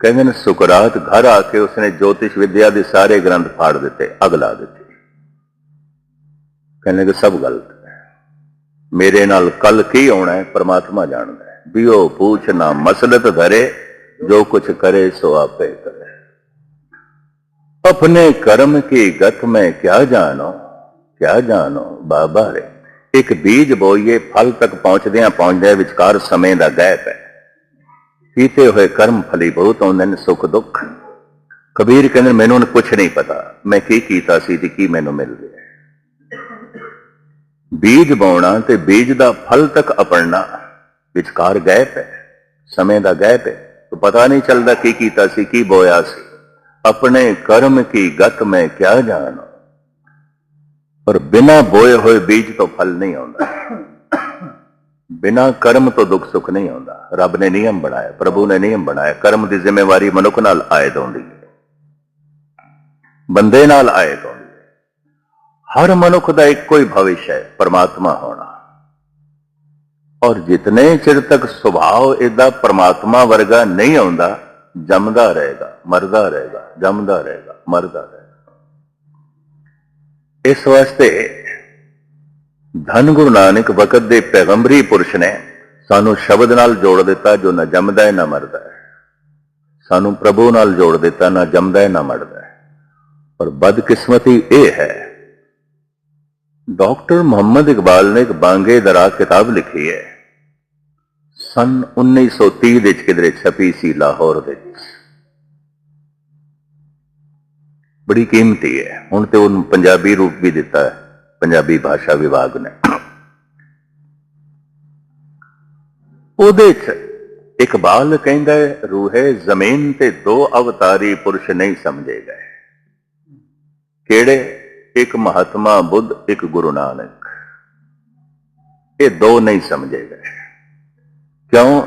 ਕਹਿੰਦੇ ਨੇ, ਸੁਕਰਾਤ ਘਰ ਆ ਕੇ ਉਸਨੇ ਜੋਤਿਸ਼ ਵਿਦਿਆ ਦੇ ਸਾਰੇ ਗ੍ਰੰਥ ਫਾੜ ਦਿੱਤੇ ਅਗਲਾ ਦਿੱਤੇ। ਕਹਿੰਦੇ ਕਿ ਸਭ ਗਲਤ ਹੈ। ਮੇਰੇ ਨਾਲ ਕੱਲ ਕੀ ਆਉਣਾ ਹੈ, ਪ੍ਰਮਾਤਮਾ ਜਾਣਦਾ ਹੈ। ਵੀ ਉਹ ਪੂਛ ਨਾ ਮਸਲਤ ਧਰੇ, ਜੋ ਕੁਝ ਕਰੇ ਸੋ ਆਪੇ ਕਰੇ। ਆਪਣੇ ਕਰਮ ਕੀ ਗਤ ਮੈਂ ਕਿਆ ਜਾਣੋ ਕਿਆ ਜਾਣੋ ਬਾਬਾ ਰੇ। ਇੱਕ ਬੀਜ ਬੋਈਏ, ਫਲ ਤੱਕ ਪਹੁੰਚਦੇ ਆ ਪਹੁੰਚਦੇ ਵਿਚਕਾਰ ਸਮੇਂ ਦਾ ਗੈਪ ਹੈ। ਕੀਤੇ ਹੋਏ ਕਰਮ ਫਲੀ ਬਹੁਤ ਆਉਂਦੇ ਨੇ, ਸੁੱਖ ਦੁੱਖ। ਕਬੀਰ ਕਹਿੰਦੇ ਮੈਨੂੰ ਉਹਨੇ ਕੁਝ ਨਹੀਂ ਪਤਾ। ਮੈਂ ਕੀ ਕੀਤਾ ਸੀ ਤੇ ਕੀ ਮੈਨੂੰ ਮਿਲ ਰਿਹਾ ਬੀਜ ਬਾਉਣਾ ਤੇ ਬੀਜ ਦਾ ਫਲ ਤੱਕ ਅਪੜਨਾ ਵਿਚਕਾਰ ਗੈਪ ਹੈ, ਸਮੇਂ ਦਾ ਗੈਪ ਹੈ। ਤੋ ਪਤਾ ਨਹੀਂ ਚੱਲਦਾ ਕੀ ਕੀਤਾ ਸੀ, ਕੀ ਬੋਇਆ ਸੀ। ਆਪਣੇ ਕਰਮ ਕੀ ਗਤ ਮੈਂ ਕਿਆ ਜਾਣਾ? ਪਰ ਬਿਨਾ ਬੋਏ ਹੋਏ ਬੀਜ ਤੋਂ ਫਲ ਨਹੀਂ ਆਉਂਦਾ। ਬਿਨਾ ਕਰਮ ਤੋਂ ਦੁੱਖ ਸੁੱਖ ਨਹੀਂ ਆਉਂਦਾ। ਰੱਬ ਨੇ ਨਿਯਮ ਬਣਾਇਆ, ਪ੍ਰਭੂ ਨੇ ਨਿਯਮ ਬਣਾਇਆ। ਕਰਮ ਦੀ ਜ਼ਿੰਮੇਵਾਰੀ ਮਨੁੱਖ ਨਾਲ ਆਇਦ ਹੁੰਦੀ ਹੈ। ਬੰਦੇ ਨਾਲ ਆਇਦ ਹੁੰਦੀ ਹੈ। ਹਰ ਮਨੁੱਖ ਦਾ ਇੱਕੋ ਹੀ ਭਵਿਸ਼ ਹੈ, ਪਰਮਾਤਮਾ ਹੋਣਾ। ਔਰ ਜਿਤਨੇ ਚਿਰ ਤੱਕ ਸੁਭਾਅ ਇਹਦਾ ਪਰਮਾਤਮਾ ਵਰਗਾ ਨਹੀਂ ਆਉਂਦਾ, ਜੰਮਦਾ ਰਹੇਗਾ, ਮਰਦਾ ਰਹੇਗਾ, ਜੰਮਦਾ ਰਹੇਗਾ, ਮਰਦਾ ਰਹੇਗਾ। ਇਸ ਵਾਸਤੇ ਧੰਨ ਗੁਰੂ ਨਾਨਕ ਵਕਤ ਦੇ ਪੈਗੰਬਰੀ ਪੁਰਸ਼ ਨੇ ਸਾਨੂੰ ਸ਼ਬਦ ਨਾਲ ਜੋੜ ਦਿੱਤਾ ਜੋ ਨਾ ਜੰਮਦਾ ਹੈ, ਨਾ ਮਰਦਾ ਹੈ। ਸਾਨੂੰ ਪ੍ਰਭੂ ਨਾਲ ਜੋੜ ਦਿੱਤਾ, ਨਾ ਜੰਮਦਾ ਹੈ, ਨਾ ਮਰਦਾ ਹੈ। ਪਰ ਬਦਕਿਸਮਤੀ ਇਹ ਹੈ, ਡਾਕਟਰ ਮੁਹੰਮਦ ਇਕਬਾਲ ਨੇ ਇੱਕ ਬਾਂਗੇ ਦਰਾ ਕਿਤਾਬ ਲਿਖੀ ਹੈ, ਸਨ 1930 ਵਿੱਚ ਕਿਧਰੇ ਛਪੀ ਸੀ ਲਾਹੌਰ ਵਿੱਚ। ਬੜੀ ਕੀਮਤੀ ਹੈ, ਹੁਣ ਤੇ ਉਹਨੂੰ ਪੰਜਾਬੀ ਰੂਪ ਵੀ ਦਿੱਤਾ ਹੈ। ਪੰਜਾਬੀ ਭਾਸ਼ਾ ਵਿਭਾਗ ਨੇ। ਉਹਦੇ ਚ ਇਕਬਾਲ ਕਹਿੰਦਾ ਹੈ, ਰੂਹੇ ਜ਼ਮੀਨ ਤੇ ਦੋ ਅਵਤਾਰੀ ਪੁਰਸ਼ ਨਹੀਂ ਸਮਝੇ ਗਏ। ਕਿਹੜੇ? ਇੱਕ ਮਹਾਤਮਾ ਬੁੱਧ, ਇੱਕ ਗੁਰੂ ਨਾਨਕ। ਇਹ ਦੋ ਨਹੀਂ ਸਮਝੇ ਗਏ। ਕਿਉਂ?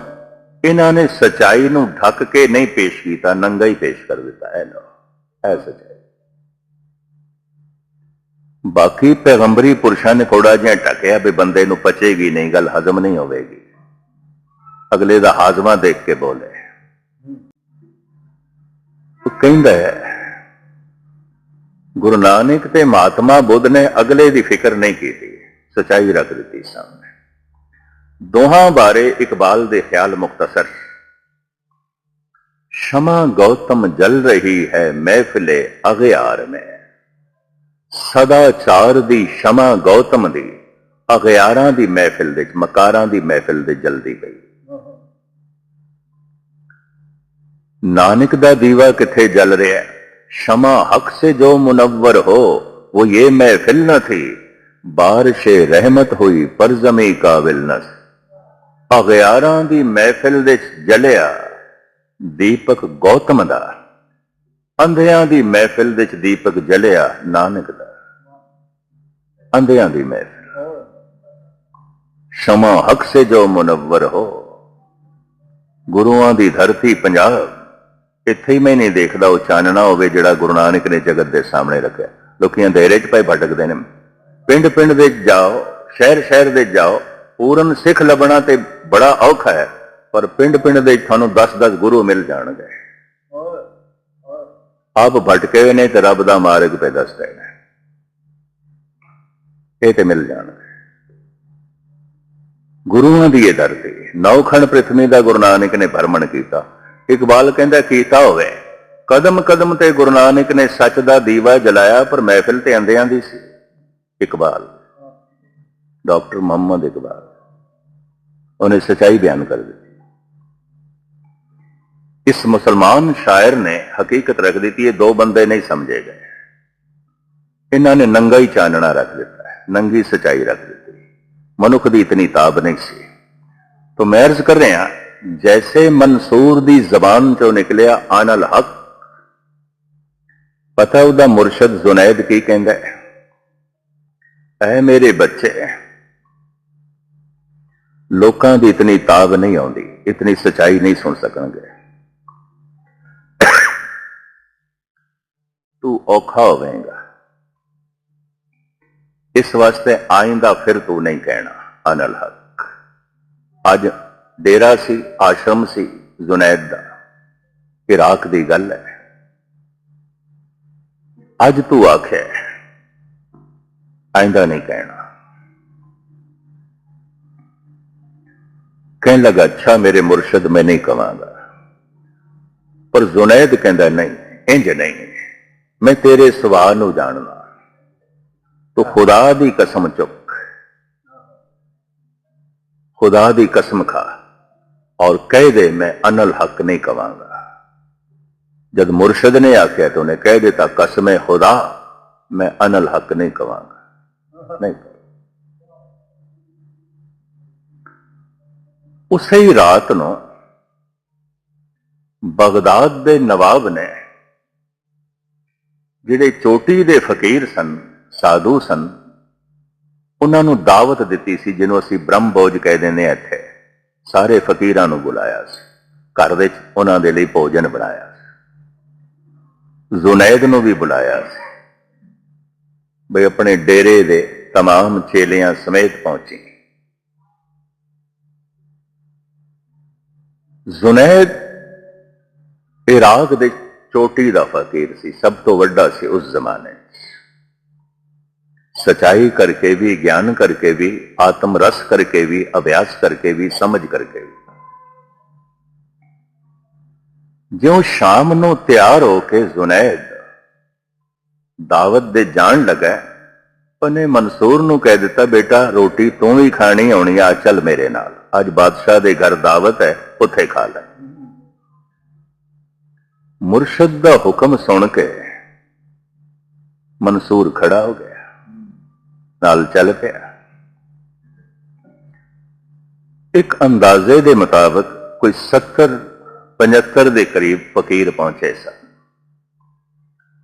ਇਹਨਾਂ ਨੇ ਸਚਾਈ ਨੂੰ ਢੱਕ ਕੇ ਨਹੀਂ ਪੇਸ਼ ਕੀਤਾ, ਨੰਗਾ ਹੀ ਪੇਸ਼ ਕਰ ਦਿੱਤਾ। ਹੈ ਲੋ ਐ ਸਚਾਈ। ਬਾਕੀ ਪੈਗੰਬਰੀ ਪੁਰਸ਼ਾਂ ਨੇ ਥੋੜਾ ਜਿਹਾ ਢੱਕਿਆ ਵੀ ਬੰਦੇ ਨੂੰ ਪਚੇਗੀ ਨਹੀਂ, ਗੱਲ ਹਜ਼ਮ ਨਹੀਂ ਹੋਵੇਗੀ। ਅਗਲੇ ਦਾ ਹਾਜ਼ਮਾ ਦੇਖ ਕੇ ਬੋਲੇ। ਉਹ ਕਹਿੰਦਾ ਹੈ, ਗੁਰੂ ਨਾਨਕ ਤੇ ਮਹਾਤਮਾ ਬੁੱਧ ਨੇ ਅਗਲੇ ਦੀ ਫਿਕਰ ਨਹੀਂ ਕੀਤੀ, ਸਚਾਈ ਰੱਖ ਦਿੱਤੀ ਸਾਹਮਣੇ। ਦੋਹਾਂ ਬਾਰੇ ਇਕਬਾਲ ਦੇ ਖਿਆਲ ਮੁਖਤਸਰ ਸ਼ਮਾ ਗੌਤਮ ਜਲ ਰਹੀ ਹੈ ਮਹਿਫਿਲੇ ਅਗਿਆਰ ਮੈਂ। ਸਦਾਚਾਰ ਦੀ ਸ਼ਮਾ ਗੌਤਮ ਦੀ ਅਗਿਆਰਾਂ ਦੀ ਮਹਿਫਿਲ ਵਿੱਚ ਮਕਾਰਾਂ ਦੀ ਮਹਿਫਿਲ ਦੇ ਜਲਦੀ ਪਈ ਨਾਨਕ ਦਾ ਦੀਵਾ ਕਿੱਥੇ ਜਲ ਰਿਹਾ ਹੈ शमा हक से जो मुनव्वर हो वो ये महफिल न थी बारिश रहमत हुई पर जमी काबिल न ਅਗਿਆਰਾਂ ਦੀ ਮਹਿਫਿਲ ਵਿੱਚ ਜਲਿਆ ਦੀਪਕ ਗੌਤਮ ਦਾ ਅੰਧਿਆਂ ਦੀ ਮਹਿਫਿਲ ਵਿੱਚ ਦੀਪਕ ਜਲਿਆ ਨਾਨਕ ਦਾ। ਅੰਧਿਆਂ ਦੀ ਮਹਿਫਿਲ। ਸ਼ਮਾ ਹਕ ਸੇ ਜੋ ਮੁਨਵਰ ਹੋ। ਗੁਰੂਆਂ ਦੀ ਧਰਤੀ ਪੰਜਾਬ। ਇੱਥੇ ਹੀ ਮੈਂ ਨਹੀਂ ਦੇਖਦਾ ਉਹ ਚਾਨਣਾ ਹੋਵੇ ਜਿਹੜਾ ਗੁਰੂ ਨਾਨਕ ਨੇ ਜਗਤ ਦੇ ਸਾਹਮਣੇ ਰੱਖਿਆ। ਲੋਕੀ ਅੰਧੇਰੇ 'ਚ ਪਏ ਭਟਕਦੇ ਨੇ। ਪਿੰਡ ਪਿੰਡ ਦੇ ਜਾਓ ਸ਼ਹਿਰ ਸ਼ਹਿਰ ਦੇ ਜਾਓ। ਪੂਰਨ ਸਿੱਖ ਲੱਭਣਾ ਤੇ ਬੜਾ ਔਖਾ ਹੈ। ਪਰ ਪਿੰਡ ਪਿੰਡ ਦੇ ਤੁਹਾਨੂੰ 10-10 ਗੁਰੂ ਮਿਲ ਜਾਣਗੇ। ਆਪ ਭਟਕੇ ਹੋਏ ਨੇ ਤੇ ਰੱਬ ਦਾ ਮਾਰਗ ਪੇ ਦੱਸ ਦੇਣਾ ਇਹ ਤੇ ਮਿਲ ਜਾਣਗੇ। ਗੁਰੂਆਂ ਦੀ ਇਹ ਦਰਦ ਨੌਖਣ ਪ੍ਰithvi ਦਾ ਗੁਰੂ ਨਾਨਕ ਨੇ ਭਰਮਣ ਕੀਤਾ। ਇਕਬਾਲ ਕਹਿੰਦਾ, ਕੀਤਾ ਹੋਵੇ। ਕਦਮ ਕਦਮ ਤੇ ਗੁਰੂ ਨਾਨਕ ਨੇ ਸੱਚ ਦਾ ਦੀਵਾ ਜਲਾਇਆ, ਪਰ ਮਹਿਫਿਲ ਤੇ ਅੰਧਿਆਂ ਦੀ ਸੀ। ਇਕਬਾਲ। ਡਾਕਟਰ ਮੁਹੰਮਦ ਇਕਬਾਲ। ਉਹਨੇ ਸਚਾਈ ਬਿਆਨ ਕਰ ਦਿੱਤੀ। ਇਸ ਮੁਸਲਮਾਨ ਸ਼ਾਇਰ ਨੇ ਹਕੀਕਤ ਰੱਖ ਦਿੱਤੀ ਇਹ ਦੋ ਬੰਦੇ ਨਹੀਂ ਸਮਝੇ ਗਏ ਇਹਨਾਂ ਨੇ ਨੰਗਾ ਹੀ ਚਾਨਣਾ ਰੱਖ ਦਿੱਤਾ ਹੈ ਨੰਗੀ ਸਚਾਈ ਰੱਖ ਦਿੱਤੀ ਮਨੁੱਖ ਦੀ ਇਤਨੀ ਤਾਬ ਨਹੀਂ ਸੀ तो मैं अर्ज कर रहे हैं जैसे मंसूर दी जबान चो निकलिया आनल हक ਪਤਾ ਉਹਦਾ ਮੁਰਸ਼ਦ ਜ਼ੁਨੈਦ ਕੀ ਕਹਿੰਦਾ ਹੈ ਐ ਮੇਰੇ ਬੱਚੇ ਲੋਕਾਂ ਦੀ ਇਤਨੀ ਤਾਬ ਨਹੀਂ ਆਉਂਦੀ ਇਤਨੀ ਸਚਾਈ ਨਹੀਂ ਸੁਣ ਸਕਣਗੇ ਤੂੰ ਔਖਾ ਹੋਵੇਂਗਾ। ਇਸ ਵਾਸਤੇ ਆਇੰਦਾ ਫਿਰ ਤੂੰ ਨਹੀਂ ਕਹਿਣਾ, ਅਨਲ ਹਕ। ਅੱਜ ਡੇਰਾ ਸੀ, ਆਸ਼ਰਮ ਸੀ, ਜ਼ੁਨੈਦ ਦਾ। ਇਰਾਕ ਦੀ ਗੱਲ ਹੈ। ਅੱਜ ਤੂੰ ਆਖਿਆ ਆਇੰਦਾ ਨਹੀਂ ਕਹਿਣਾ। ਕਹਿਣ ਲੱਗਾ, ਅੱਛਾ, ਮੇਰੇ ਮੁਰਸ਼ਦ ਮੈਂ ਨਹੀਂ ਕਵਾਂਗਾ। ਪਰ ਜ਼ੁਨੈਦ ਕਹਿੰਦਾ, ਨਹੀਂ ਇੰਜ ਨਹੀਂ। ਮੈਂ ਤੇਰੇ ਸੁਭਾਅ ਨੂੰ ਜਾਣਦਾ। ਤੂੰ ਖੁਦਾ ਦੀ ਕਸਮ ਚੁੱਕ। ਖੁਦਾ ਦੀ ਕਸਮ ਖਾ। ਔਰ ਕਹਿ ਦੇ, ਮੈਂ ਅਨਲ ਹੱਕ ਨਹੀਂ ਕਵਾਂਗਾ। ਜਦ ਮੁਰਸ਼ਦ ਨੇ ਆਖਿਆ ਤਾਂ ਉਹਨੇ ਕਹਿ ਦਿੱਤਾ, ਕਸਮੇ ਖੁਦਾ, ਮੈਂ ਅਨਲ ਹੱਕ ਨਹੀਂ ਕਵਾਂਗਾ। ਨਹੀਂ ਉਸੇ ਹੀ ਰਾਤ ਨੂੰ ਬਗਦਾਦ ਦੇ ਨਵਾਬ ਨੇ ਜਿਹੜੇ ਚੋਟੀ ਦੇ ਫਕੀਰ ਸਨ ਸਾਧੂ ਸਨ ਉਹਨਾਂ ਨੂੰ ਦਾਵਤ ਦਿੱਤੀ ਸੀ ਜਿਹਨੂੰ ਅਸੀਂ ਬ੍ਰਹਮ ਭੋਜ ਕਹਿ ਦਿੰਦੇ ਆ ਇੱਥੇ ਸਾਰੇ ਫਕੀਰਾਂ ਨੂੰ ਬੁਲਾਇਆ ਸੀ ਘਰ ਵਿੱਚ ਉਹਨਾਂ ਦੇ ਲਈ ਭੋਜਨ ਬਣਾਇਆ ਸੀ ਜ਼ੁਨੈਦ ਨੂੰ ਵੀ ਬੁਲਾਇਆ ਸੀ ਬਈ ਆਪਣੇ ਡੇਰੇ ਦੇ तमाम ਚੇਲਿਆਂ ਸਮੇਤ ਪਹੁੰਚੀ ਜ਼ੁਨੈਦ ਇਰਾਕ ਦੇ ਚੋਟੀ ਦਾ ਫਕੀਰ ਸੀ ਸਭ ਤੋਂ ਵੱਡਾ ਸੀ ਉਸ ਜ਼ਮਾਨੇ ਸਚਾਈ ਕਰਕੇ ਵੀ ਗਿਆਨ ਕਰਕੇ ਵੀ ਆਤਮ ਰਸ ਕਰਕੇ ਵੀ ਅਭਿਆਸ ਕਰਕੇ ਵੀ ਸਮਝ ਕਰਕੇ ਵੀ ਜਿਉਂ ਸ਼ਾਮ ਨੂੰ ਤਿਆਰ ਹੋ ਕੇ ਜ਼ੁਨੈਦ ਦਾਵਤ ਦੇ ਜਾਣ ਲੱਗਾ ਉਹਨੇ ਮਨਸੂਰ ਨੂੰ ਕਹਿ ਦਿੱਤਾ ਬੇਟਾ ਰੋਟੀ ਤੂੰ ਵੀ ਖਾਣੀ ਆਉਣੀ ਆ ਚੱਲ ਮੇਰੇ ਨਾਲ ਅੱਜ ਬਾਦਸ਼ਾਹ ਦੇ ਘਰ ਦਾਵਤ ਹੈ ਉੱਥੇ ਖਾ ਲੈ ਮੁਰਸ਼ਦ ਦਾ ਹੁਕਮ ਸੁਣ ਕੇ ਮਨਸੂਰ ਖੜਾ ਹੋ ਗਿਆ, ਨਾਲ ਚੱਲ ਪਿਆ। ਇੱਕ ਅੰਦਾਜ਼ੇ ਦੇ ਮੁਤਾਬਕ ਕੋਈ 70 75 ਦੇ ਕਰੀਬ ਫਕੀਰ ਪਹੁੰਚੇ ਸਨ।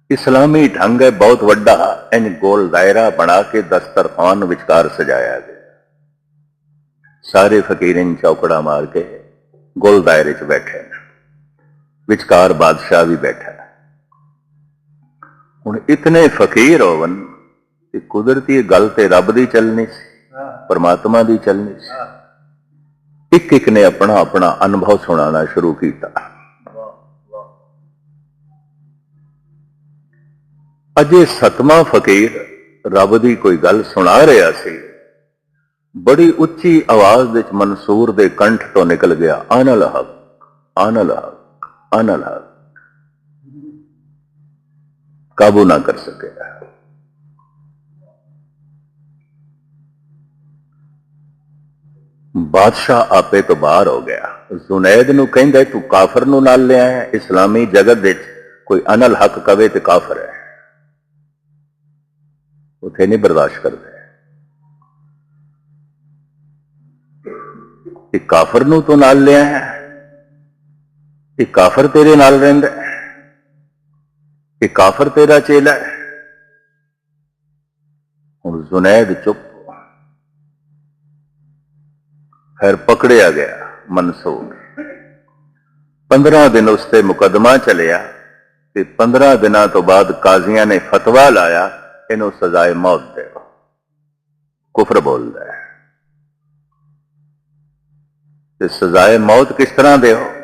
ਇਸਲਾਮੀ ਢੰਗ ਹੈ ਬਹੁਤ ਵੱਡਾ ਇਨ ਗੋਲ ਦਾਇਰਾ ਬਣਾ ਕੇ ਦਸਤਰਖਾਨ ਵਿਚਕਾਰ ਸਜਾਇਆ ਗਿਆ। ਸਾਰੇ ਫਕੀਰ ਫਕੀਰਾਂ ਚੌਕੜਾ ਮਾਰ ਕੇ ਗੋਲ ਦਾਇਰੇ 'ਚ ਬੈਠੇ ਵਿਚਕਾਰ ਬਾਦਸ਼ਾਹ ਵੀ ਬੈਠਾ ਹੈ। ਹੁਣ ਇਤਨੇ ਫਕੀਰ ਹੋਵਨ ਕਿ ਕੁਦਰਤੀ ਗੱਲ ਤੇ ਰੱਬ ਦੀ ਚੱਲਣੀ ਸੀ, ਪਰਮਾਤਮਾ ਦੀ ਚੱਲਣੀ ਸੀ। ਇੱਕ ਇੱਕ ਨੇ ਆਪਣਾ ਆਪਣਾ ਅਨੁਭਵ ਸੁਣਾਉਣਾ ਸ਼ੁਰੂ ਕੀਤਾ। ਅਜੇ ਸਤਵਾਂ ਫਕੀਰ ਰੱਬ ਦੀ ਕੋਈ ਗੱਲ ਸੁਣਾ ਰਿਹਾ ਸੀ, ਬੜੀ ਉੱਚੀ ਆਵਾਜ਼ ਵਿੱਚ ਮਨਸੂਰ ਦੇ ਕੰਠ ਤੋਂ ਨਿਕਲ ਗਿਆ ਆਨਲ ਹਕ ਆਨਲ ਹਕ ਅਨਲ ਹਕ। ਕਾਬੂ ਨਾ ਕਰ ਸਕਿਆ ਬਾਦਸ਼ਾਹ ਆਪੇ ਤੋਂ ਬਾਹਰ ਹੋ ਗਿਆ। ਜ਼ੁਨੈਦ ਨੂੰ ਕਹਿੰਦਾ, ਤੂੰ ਕਾਫਰ ਨੂੰ ਨਾਲ ਲਿਆ ਹੈ। ਇਸਲਾਮੀ ਜਗਤ ਵਿੱਚ ਕੋਈ ਅਨਲ ਹੱਕ ਕਵੇ ਤੇ ਕਾਫਰ ਹੈ। ਉਥੇ ਨਹੀਂ ਬਰਦਾਸ਼ਤ ਕਰਦੇ। ਇਹ ਕਾਫਰ ਨੂੰ ਤੂੰ ਨਾਲ ਲਿਆ ਹੈ ਇਹ ਕਾਫਰ ਤੇਰੇ ਨਾਲ ਰਹਿੰਦਾ ਹੈ ਇਹ ਕਾਫਰ ਤੇਰਾ ਚੇਲਾ ਹੈ। ਹੁਣ ਜ਼ੁਨੈਦ ਚੁੱਪ ਫਿਰ ਪਕੜਿਆ ਗਿਆ ਮਨਸੂਰ। 15 ਦਿਨ ਉਸ ਤੇ ਮੁਕਦਮਾ ਚੱਲਿਆ ਤੇ 15 ਦਿਨਾਂ ਤੋਂ ਬਾਅਦ ਕਾਜ਼ੀਆਂ ਨੇ ਫਤਵਾ ਲਾਇਆ, ਇਹਨੂੰ ਸਜ਼ਾਏ ਮੌਤ ਦਿਓ। ਕੁਫਰ ਬੋਲਦਾ ਹੈ। ਤੇ ਸਜ਼ਾਏ ਮੌਤ ਕਿਸ ਤਰ੍ਹਾਂ ਦਿਓ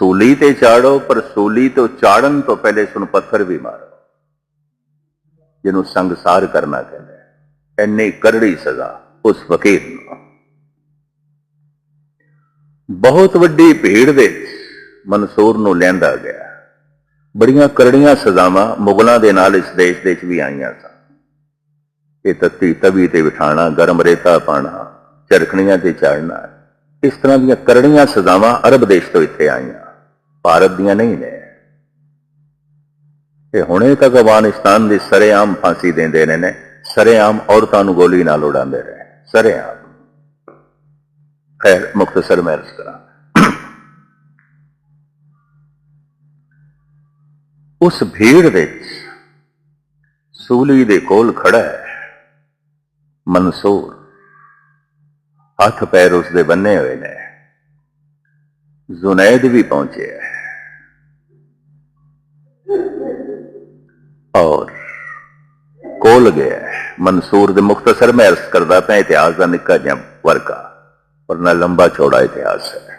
ਸੂਲੀ ਤੇ ਚਾੜੋ, ਪਰ ਸੂਲੀ ਤੋਂ ਚਾੜਨ ਤੋਂ ਪਹਿਲੇ ਸੁਣ ਪੱਥਰ ਵੀ ਮਾਰੋ। ਜਿਹਨੂੰ ਸੰਗਸਾਰ ਕਰਨਾ ਕਹਿੰਦਾ ਹੈ। ਇੰਨੀ ਕਰੜੀ ਸਜ਼ਾ ਉਸ ਫਕੀਰ ਨੂੰ। ਬਹੁਤ ਵੱਡੀ ਭੀੜ ਦੇ ਮਨਸੂਰ ਨੂੰ ਲੈਂਦਾ ਗਿਆ। ਬੜੀਆਂ ਕਰੜੀਆਂ ਸਜ਼ਾਵਾਂ ਮੁਗਲਾਂ ਦੇ ਨਾਲ ਇਸ ਦੇਸ਼ ਦੇ ਵਿੱਚ ਵੀ ਆਈਆਂ ਸਨ। ਇਹ ਤੱਤੀ ਤਵੀ ਤੇ ਬਿਠਾਣਾ, ਗਰਮ ਰੇਤਾ ਪਾਣਾ, ਚਰਖਣੀਆਂ ਤੇ ਚੜਨਾ, ਇਸ ਤਰ੍ਹਾਂ ਦੀਆਂ ਕਰੜੀਆਂ ਸਜ਼ਾਵਾਂ ਅਰਬ ਦੇਸ਼ ਤੋਂ ਇੱਥੇ ਆਈਆਂ। ਭਾਰਤ ਦੀਆਂ ਨਹੀਂ ਨੇ। ਇਹ ਹੁਣੇ ਤੱਕ ਅਫਗਾਨਿਸਤਾਨ ਦੀ ਸਰੇਆਮ ਫਾਂਸੀ ਦਿੰਦੇ ਨੇ ਨੇ। ਸਰੇਆਮ ਔਰਤਾਂ ਨੂੰ ਗੋਲੀ ਨਾਲ ਉਡਾਉਂਦੇ ਰਹੇ ਸਰੇਆਮ। ਖੈਰ ਮੁਖਤਸਰ ਮੈਂ ਅਰਜ਼ ਕਰਾਂ। ਉਸ ਭੀੜ ਵਿੱਚ ਸੂਲੀ ਦੇ ਕੋਲ ਖੜਾ ਹੈ ਮਨਸੂਰ। ਹੱਥ ਪੈਰ ਉਸ ਦੇ ਬੰਨੇ ਹੋਏ ਨੇ। ਜ਼ੁਨੈਦ ਵੀ ਪਹੁੰਚਿਆ ਔਰ ਕੋਲ ਗਿਆ ਮਨਸੂਰ ਦੇ ਮੁਖਤਸਰ ਮੈਂ ਅਰਜ਼ ਕਰਦਾ ਪਿਆ, ਇਤਿਹਾਸ ਦਾ ਨਿੱਕਾ ਜਿਹਾ ਵਰਗਾ ਪਰ ਨਾ ਲੰਬਾ ਚੌੜਾ ਇਤਿਹਾਸ ਹੈ।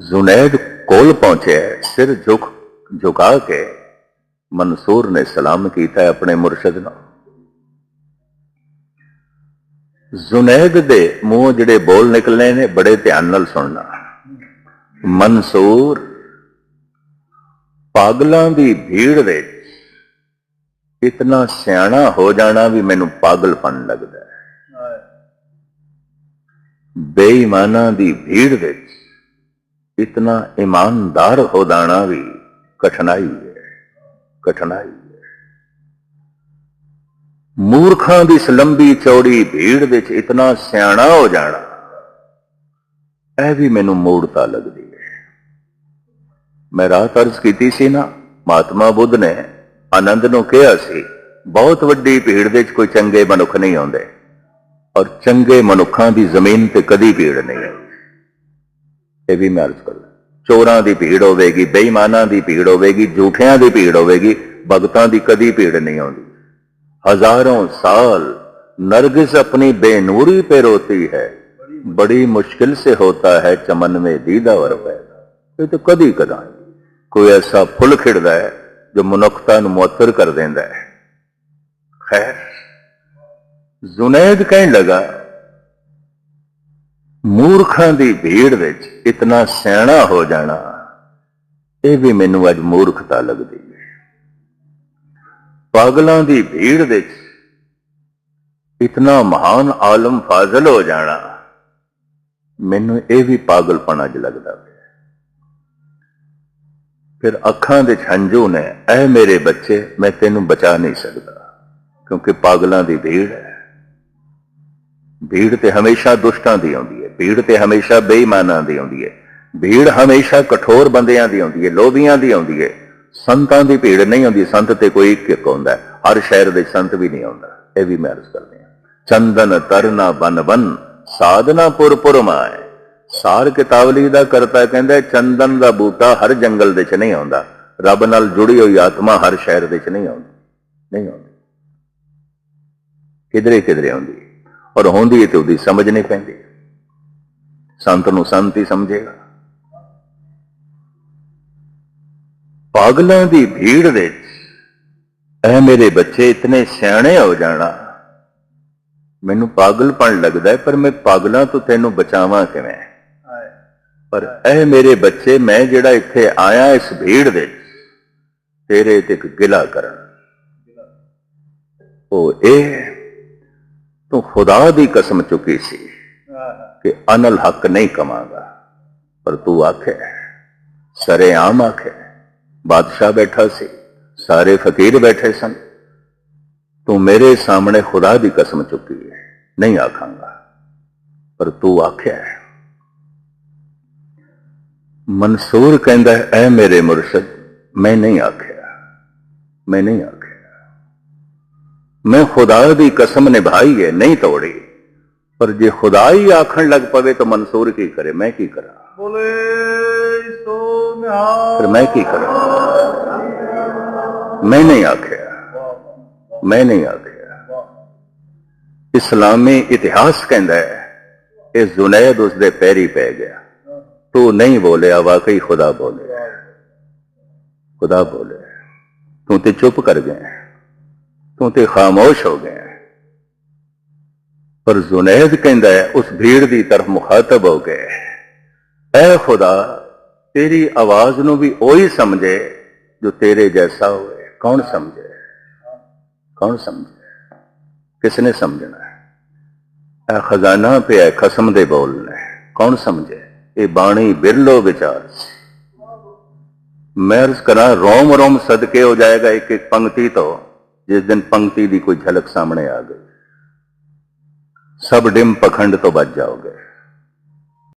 ਜ਼ੁਨੈਦ ਕੋਲ ਪਹੁੰਚਿਆ ਸਿਰ ਝੁਕ, ਝੁਕਾ ਕੇ ਮਨਸੂਰ ਨੇ ਸਲਾਮ ਕੀਤਾ ਆਪਣੇ ਮੁਰਸ਼ਿਦ ਨੂੰ। ਜ਼ੁਨੈਦ ਦੇ ਮੂੰਹ ਜਿਹੜੇ ਬੋਲ ਨਿਕਲਨੇ ਨੇ, ਬੜੇ ਧਿਆਨ ਨਾਲ ਸੁਣਨਾ। ਮਨਸੂਰ ਪਾਗਲਾਂ ਦੀ ਭੀੜ ਵਿੱਚ ਇਤਨਾ ਸਿਆਣਾ ਹੋ ਜਾਣਾ ਵੀ ਮੈਨੂੰ ਪਾਗਲਪਨ ਲੱਗਦਾ ਹੈ। ਬੇਈਮਾਨਾਂ ਦੀ ਭੀੜ ਵਿੱਚ ਇਤਨਾ ਇਮਾਨਦਾਰ ਹੋ ਜਾਣਾ ਵੀ ਕਠਿਨਾਈ ਹੈ ਕਠਿਨਾਈ ਹੈ। ਮੂਰਖਾਂ ਦੀ ਸਲੰਬੀ ਚੌੜੀ ਭੀੜ ਵਿੱਚ ਇਤਨਾ ਸਿਆਣਾ ਹੋ ਜਾਣਾ, ਇਹ ਵੀ ਮੈਨੂੰ ਮੂੜਤਾ ਲੱਗਦੀ ਮੈਂ ਰਾਹ ਤਰਜ਼ ਕੀਤੀ ਸੀ ਨਾ, ਮਹਾਤਮਾ ਬੁੱਧ ਨੇ ਆਨੰਦ ਨੂੰ ਕਿਹਾ ਸੀ, ਬਹੁਤ ਵੱਡੀ ਭੀੜ ਵਿੱਚ ਕੋਈ ਚੰਗੇ ਮਨੁੱਖ ਨਹੀਂ ਆਉਂਦੇ, ਔਰ ਚੰਗੇ ਮਨੁੱਖਾਂ ਦੀ ਜ਼ਮੀਨ ਤੇ ਕਦੀ ਭੀੜ ਨਹੀਂ ਇਹ ਵੀ ਮੈਂ ਅਰਜ਼ ਕਰਦਾ, ਚੋਰਾਂ ਦੀ ਭੀੜ ਹੋਵੇਗੀ, ਬੇਈਮਾਨਾਂ ਦੀ ਭੀੜ ਹੋਵੇਗੀ, ਝੂਠਿਆਂ ਦੀ ਭੀੜ ਹੋਵੇਗੀ, ਭਗਤਾਂ ਦੀ ਕਦੀ ਭੀੜ ਨਹੀਂ ਆਉਂਦੀ। ਹਜ਼ਾਰਾਂ ਸਾਲ ਨਰਗਿਸ ਆਪਣੀ ਬੇਨੂਰੀ ਤੇ ਰੋਤੀ ਹੈ, ਬੜੀ ਮੁਸ਼ਕਿਲ ਸੇ ਹੋਤਾ ਹੈ ਚਮਨ ਮੇ ਦੀਦਾ ਵਰ ਪੈ ਇਹ ਤਾਂ ਕਦੀ ਕਦਾਈ। ਕੋਈ ਐਸਾ ਫੁੱਲ ਖਿੜਦਾ ਹੈ ਜੋ ਮਨੁੱਖਤਾ ਨੂੰ ਮੁਅੱਤਰ ਕਰ ਦਿੰਦਾ ਹੈ। ਖੈਰ, ਜ਼ੁਨੈਦ ਕਹਿਣ ਲਗਾ, ਮੂਰਖਾਂ ਦੀ ਭੀੜ ਵਿੱਚ ਇਤਨਾ ਸਿਆਣਾ ਹੋ ਜਾਣਾ, ਇਹ ਵੀ ਮੈਨੂੰ ਅੱਜ ਮੂਰਖਤਾ ਲੱਗਦੀ ਹੈ। ਪਾਗਲਾਂ ਦੀ ਭੀੜ ਵਿੱਚ ਇਤਨਾ ਮਹਾਨ ਆਲਮ ਫਾਜ਼ਲ ਹੋ ਜਾਣਾ, ਮੈਨੂੰ ਇਹ ਵੀ ਪਾਗਲਪਨ ਅੱਜ ਲੱਗਦਾ ਪਿਆ। ਫਿਰ ਅੱਖਾਂ ਦੇ ਹੰਝੂ ਨੇ, ਐ ਮੇਰੇ ਬੱਚੇ, ਮੈਂ ਤੈਨੂੰ ਬਚਾ ਨਹੀਂ ਸਕਦਾ, ਕਿਉਂਕਿ ਪਾਗਲਾਂ ਦੀ ਭੀੜ ਹੈ। ਭੀੜ ਤੇ ਹਮੇਸ਼ਾ ਦੁਸ਼ਟਾਂ ਦੀ ਆਉਂਦੀ ਹੈ, ਭੀੜ ਤੇ ਹਮੇਸ਼ਾ ਬੇਈਮਾਨਾਂ ਦੀ ਆਉਂਦੀ ਹੈ, ਭੀੜ ਹਮੇਸ਼ਾ ਕਠੋਰ ਬੰਦਿਆਂ ਦੀ ਆਉਂਦੀ ਹੈ, ਲੋਭੀਆਂ ਦੀ ਆਉਂਦੀ ਹੈ। ਸੰਤਾਂ ਦੀ ਭੀੜ ਨਹੀਂ ਆਉਂਦੀ ਸੰਤ ਤੇ ਕੋਈ ਇੱਕ ਇੱਕ ਆਉਂਦਾ ਹਰ ਸ਼ਹਿਰ ਦੇ ਸੰਤ ਵੀ ਨਹੀਂ ਆਉਂਦਾ, ਇਹ ਵੀ ਮੈਂ ਅਰਜ਼ ਕਰਦੇ ਹਾਂ। ਚੰਦਨ ਤਰਨਾ ਬਨ ਬਨ, ਸਾਧਨਾ ਪੁਰ ਮਾਏ। ਸਾਰ ਕਿਤਾਬਲੀ ਦਾ ਕਰਤਾ, ਕਹਿੰਦਾ, ਚੰਦਨ ਦਾ ਬੂਟਾ ਹਰ ਜੰਗਲ ਦੇ ਚ ਨਹੀਂ ਆਉਂਦਾ। ਰੱਬ ਨਾਲ ਜੁੜੀ ਹੋਈ ਆਤਮਾ ਹਰ ਸ਼ਹਿਰ ਦੇ ਚ ਨਹੀਂ ਆਉਂਦੀ। ਨਹੀਂ ਆਉਂਦੀ। ਕਿਧਰੇ ਕਿਧਰੇ ਆਉਂਦੀ। ਔਰ ਹੁੰਦੀ ਹੈ ਤੇ ਉਹਦੀ ਸਮਝ ਨਹੀਂ ਪੈਂਦੀ। ਸੰਤ ਨੂੰ ਸੰਤ ਹੀ ਸਮਝੇਗਾ। ਪਾਗਲਾਂ ਦੀ ਭੀੜ ਵਿੱਚ ਐ ਮੇਰੇ ਬੱਚੇ ਇਤਨੇ ਸਿਆਣੇ ਹੋ ਜਾਣਾ। ਮੈਨੂੰ ਪਾਗਲਪਣ ਲੱਗਦਾ ਪਰ ਮੈਂ ਪਾਗਲਾਂ ਤੋਂ ਤੈਨੂੰ ਬਚਾਵਾਂ ਕਿਵੇਂ? ਪਰ ਇਹ ਮੇਰੇ ਬੱਚੇ ਮੈਂ ਜਿਹੜਾ ਇੱਥੇ ਆਇਆ ਇਸ ਭੀੜ ਦੇ ਤੇਰੇ ਤੇ ਗਿਲਾ ਕਰਨ। ਉਹ ਇਹ, ਤੂੰ ਖੁਦਾ ਦੀ ਕਸਮ ਚੁੱਕੀ ਸੀ ਕਿ ਅਨਲ ਹੱਕ ਨਹੀਂ ਕਮਾਂਗਾ। ਪਰ ਤੂੰ ਆਖੇ ਸਰੇ ਆਮ ਆਖੇ, ਬਾਦਸ਼ਾਹ ਬੈਠਾ ਸੀ, ਸਾਰੇ ਫਕੀਰ ਬੈਠੇ ਸਨ। ਤੂੰ ਮੇਰੇ ਸਾਹਮਣੇ ਖੁਦਾ ਦੀ ਕਸਮ ਚੁੱਕੀ ਹੈ, ਨਹੀਂ ਆਖਾਂਗਾ। ਪਰ ਤੂੰ ਆਖਿਆ ਮਨਸੂਰ ਕਹਿੰਦਾ ਐ ਮੇਰੇ ਮੁਰਸ਼ਦ ਮੈਂ ਨਹੀਂ ਆਖਿਆ। ਮੈਂ ਨਹੀਂ ਆਖਿਆ। ਮੈਂ ਖੁਦਾ ਦੀ ਕਸਮ ਨਿਭਾਈ ਹੈ ਨਹੀਂ ਤੋੜੀ। ਪਰ ਜੇ ਖੁਦਾ ਹੀ ਆਖਣ ਲੱਗ ਪਵੇ ਤਾਂ ਮਨਸੂਰ ਕੀ ਕਰੇ? ਮੈਂ ਕੀ ਕਰਾਂ? ਬੋਲੇ ਸੋ ਨਿਹਾਲ ਫਿਰ ਮੈਂ ਕੀ ਕਰਾਂ? ਮੈਂ ਨਹੀਂ ਆਖਿਆ। ਮੈਂ ਨਹੀਂ ਆਖਿਆ। ਇਸਲਾਮੀ ਇਤਿਹਾਸ ਕਹਿੰਦਾ ਹੈ ਇਹ ਜ਼ੁਨੈਦ ਉਸ ਦੇ ਪੈਰੀ ਪੈ ਗਿਆ। ਤੂੰ ਨਹੀਂ ਬੋਲਿਆ, ਵਾਕਈ ਖੁਦਾ ਬੋਲਿਆ। ਖੁਦਾ ਬੋਲਿਆ। ਤੂੰ ਤੇ ਚੁੱਪ ਕਰ ਗਏ। ਤੂੰ ਤੇ ਖਾਮੋਸ਼ ਹੋ ਗਏ। ਪਰ ਜ਼ੁਨੈਦ ਕਹਿੰਦਾ ਹੈ, ਉਸ ਭੀੜ ਦੀ ਤਰਫ ਮੁਖਾਤਬ ਹੋ ਗਏ। ਐ ਖੁਦਾ, ਤੇਰੀ ਆਵਾਜ਼ ਨੂੰ ਵੀ ਉਹੀ ਸਮਝੇ ਜੋ ਤੇਰੇ ਜੈਸਾ ਹੋਵੇ। ਕੌਣ ਸਮਝੇ? ਕੌਣ ਸਮਝੇ? ਕਿਸ ਨੇ ਸਮਝਣਾ? ਹੈ ਇਹ ਖਜ਼ਾਨਾ ਪਿਆ ਖਸਮ ਦੇ ਬੋਲ ਨੇ। ਕੌਣ ਸਮਝੇ? ਇਹ ਬਾਣੀ ਬਿਰਲੋ ਵਿਚਾਰ। ਮੈਂ ਅਰਜ਼ ਕਰਾਂ, ਰੋਮ ਰੋਮ ਸਦਕੇ ਹੋ ਜਾਏਗਾ ਇੱਕ ਇੱਕ ਪੰਕਤੀ ਤੋਂ, ਜਿਸ ਦਿਨ ਪੰਕਤੀ ਦੀ ਕੋਈ ਝਲਕ ਸਾਹਮਣੇ ਆ ਗਈ। ਸਭ ਡਿਮ ਪਖੰਡ ਤੋਂ ਬਚ ਜਾਓਗੇ।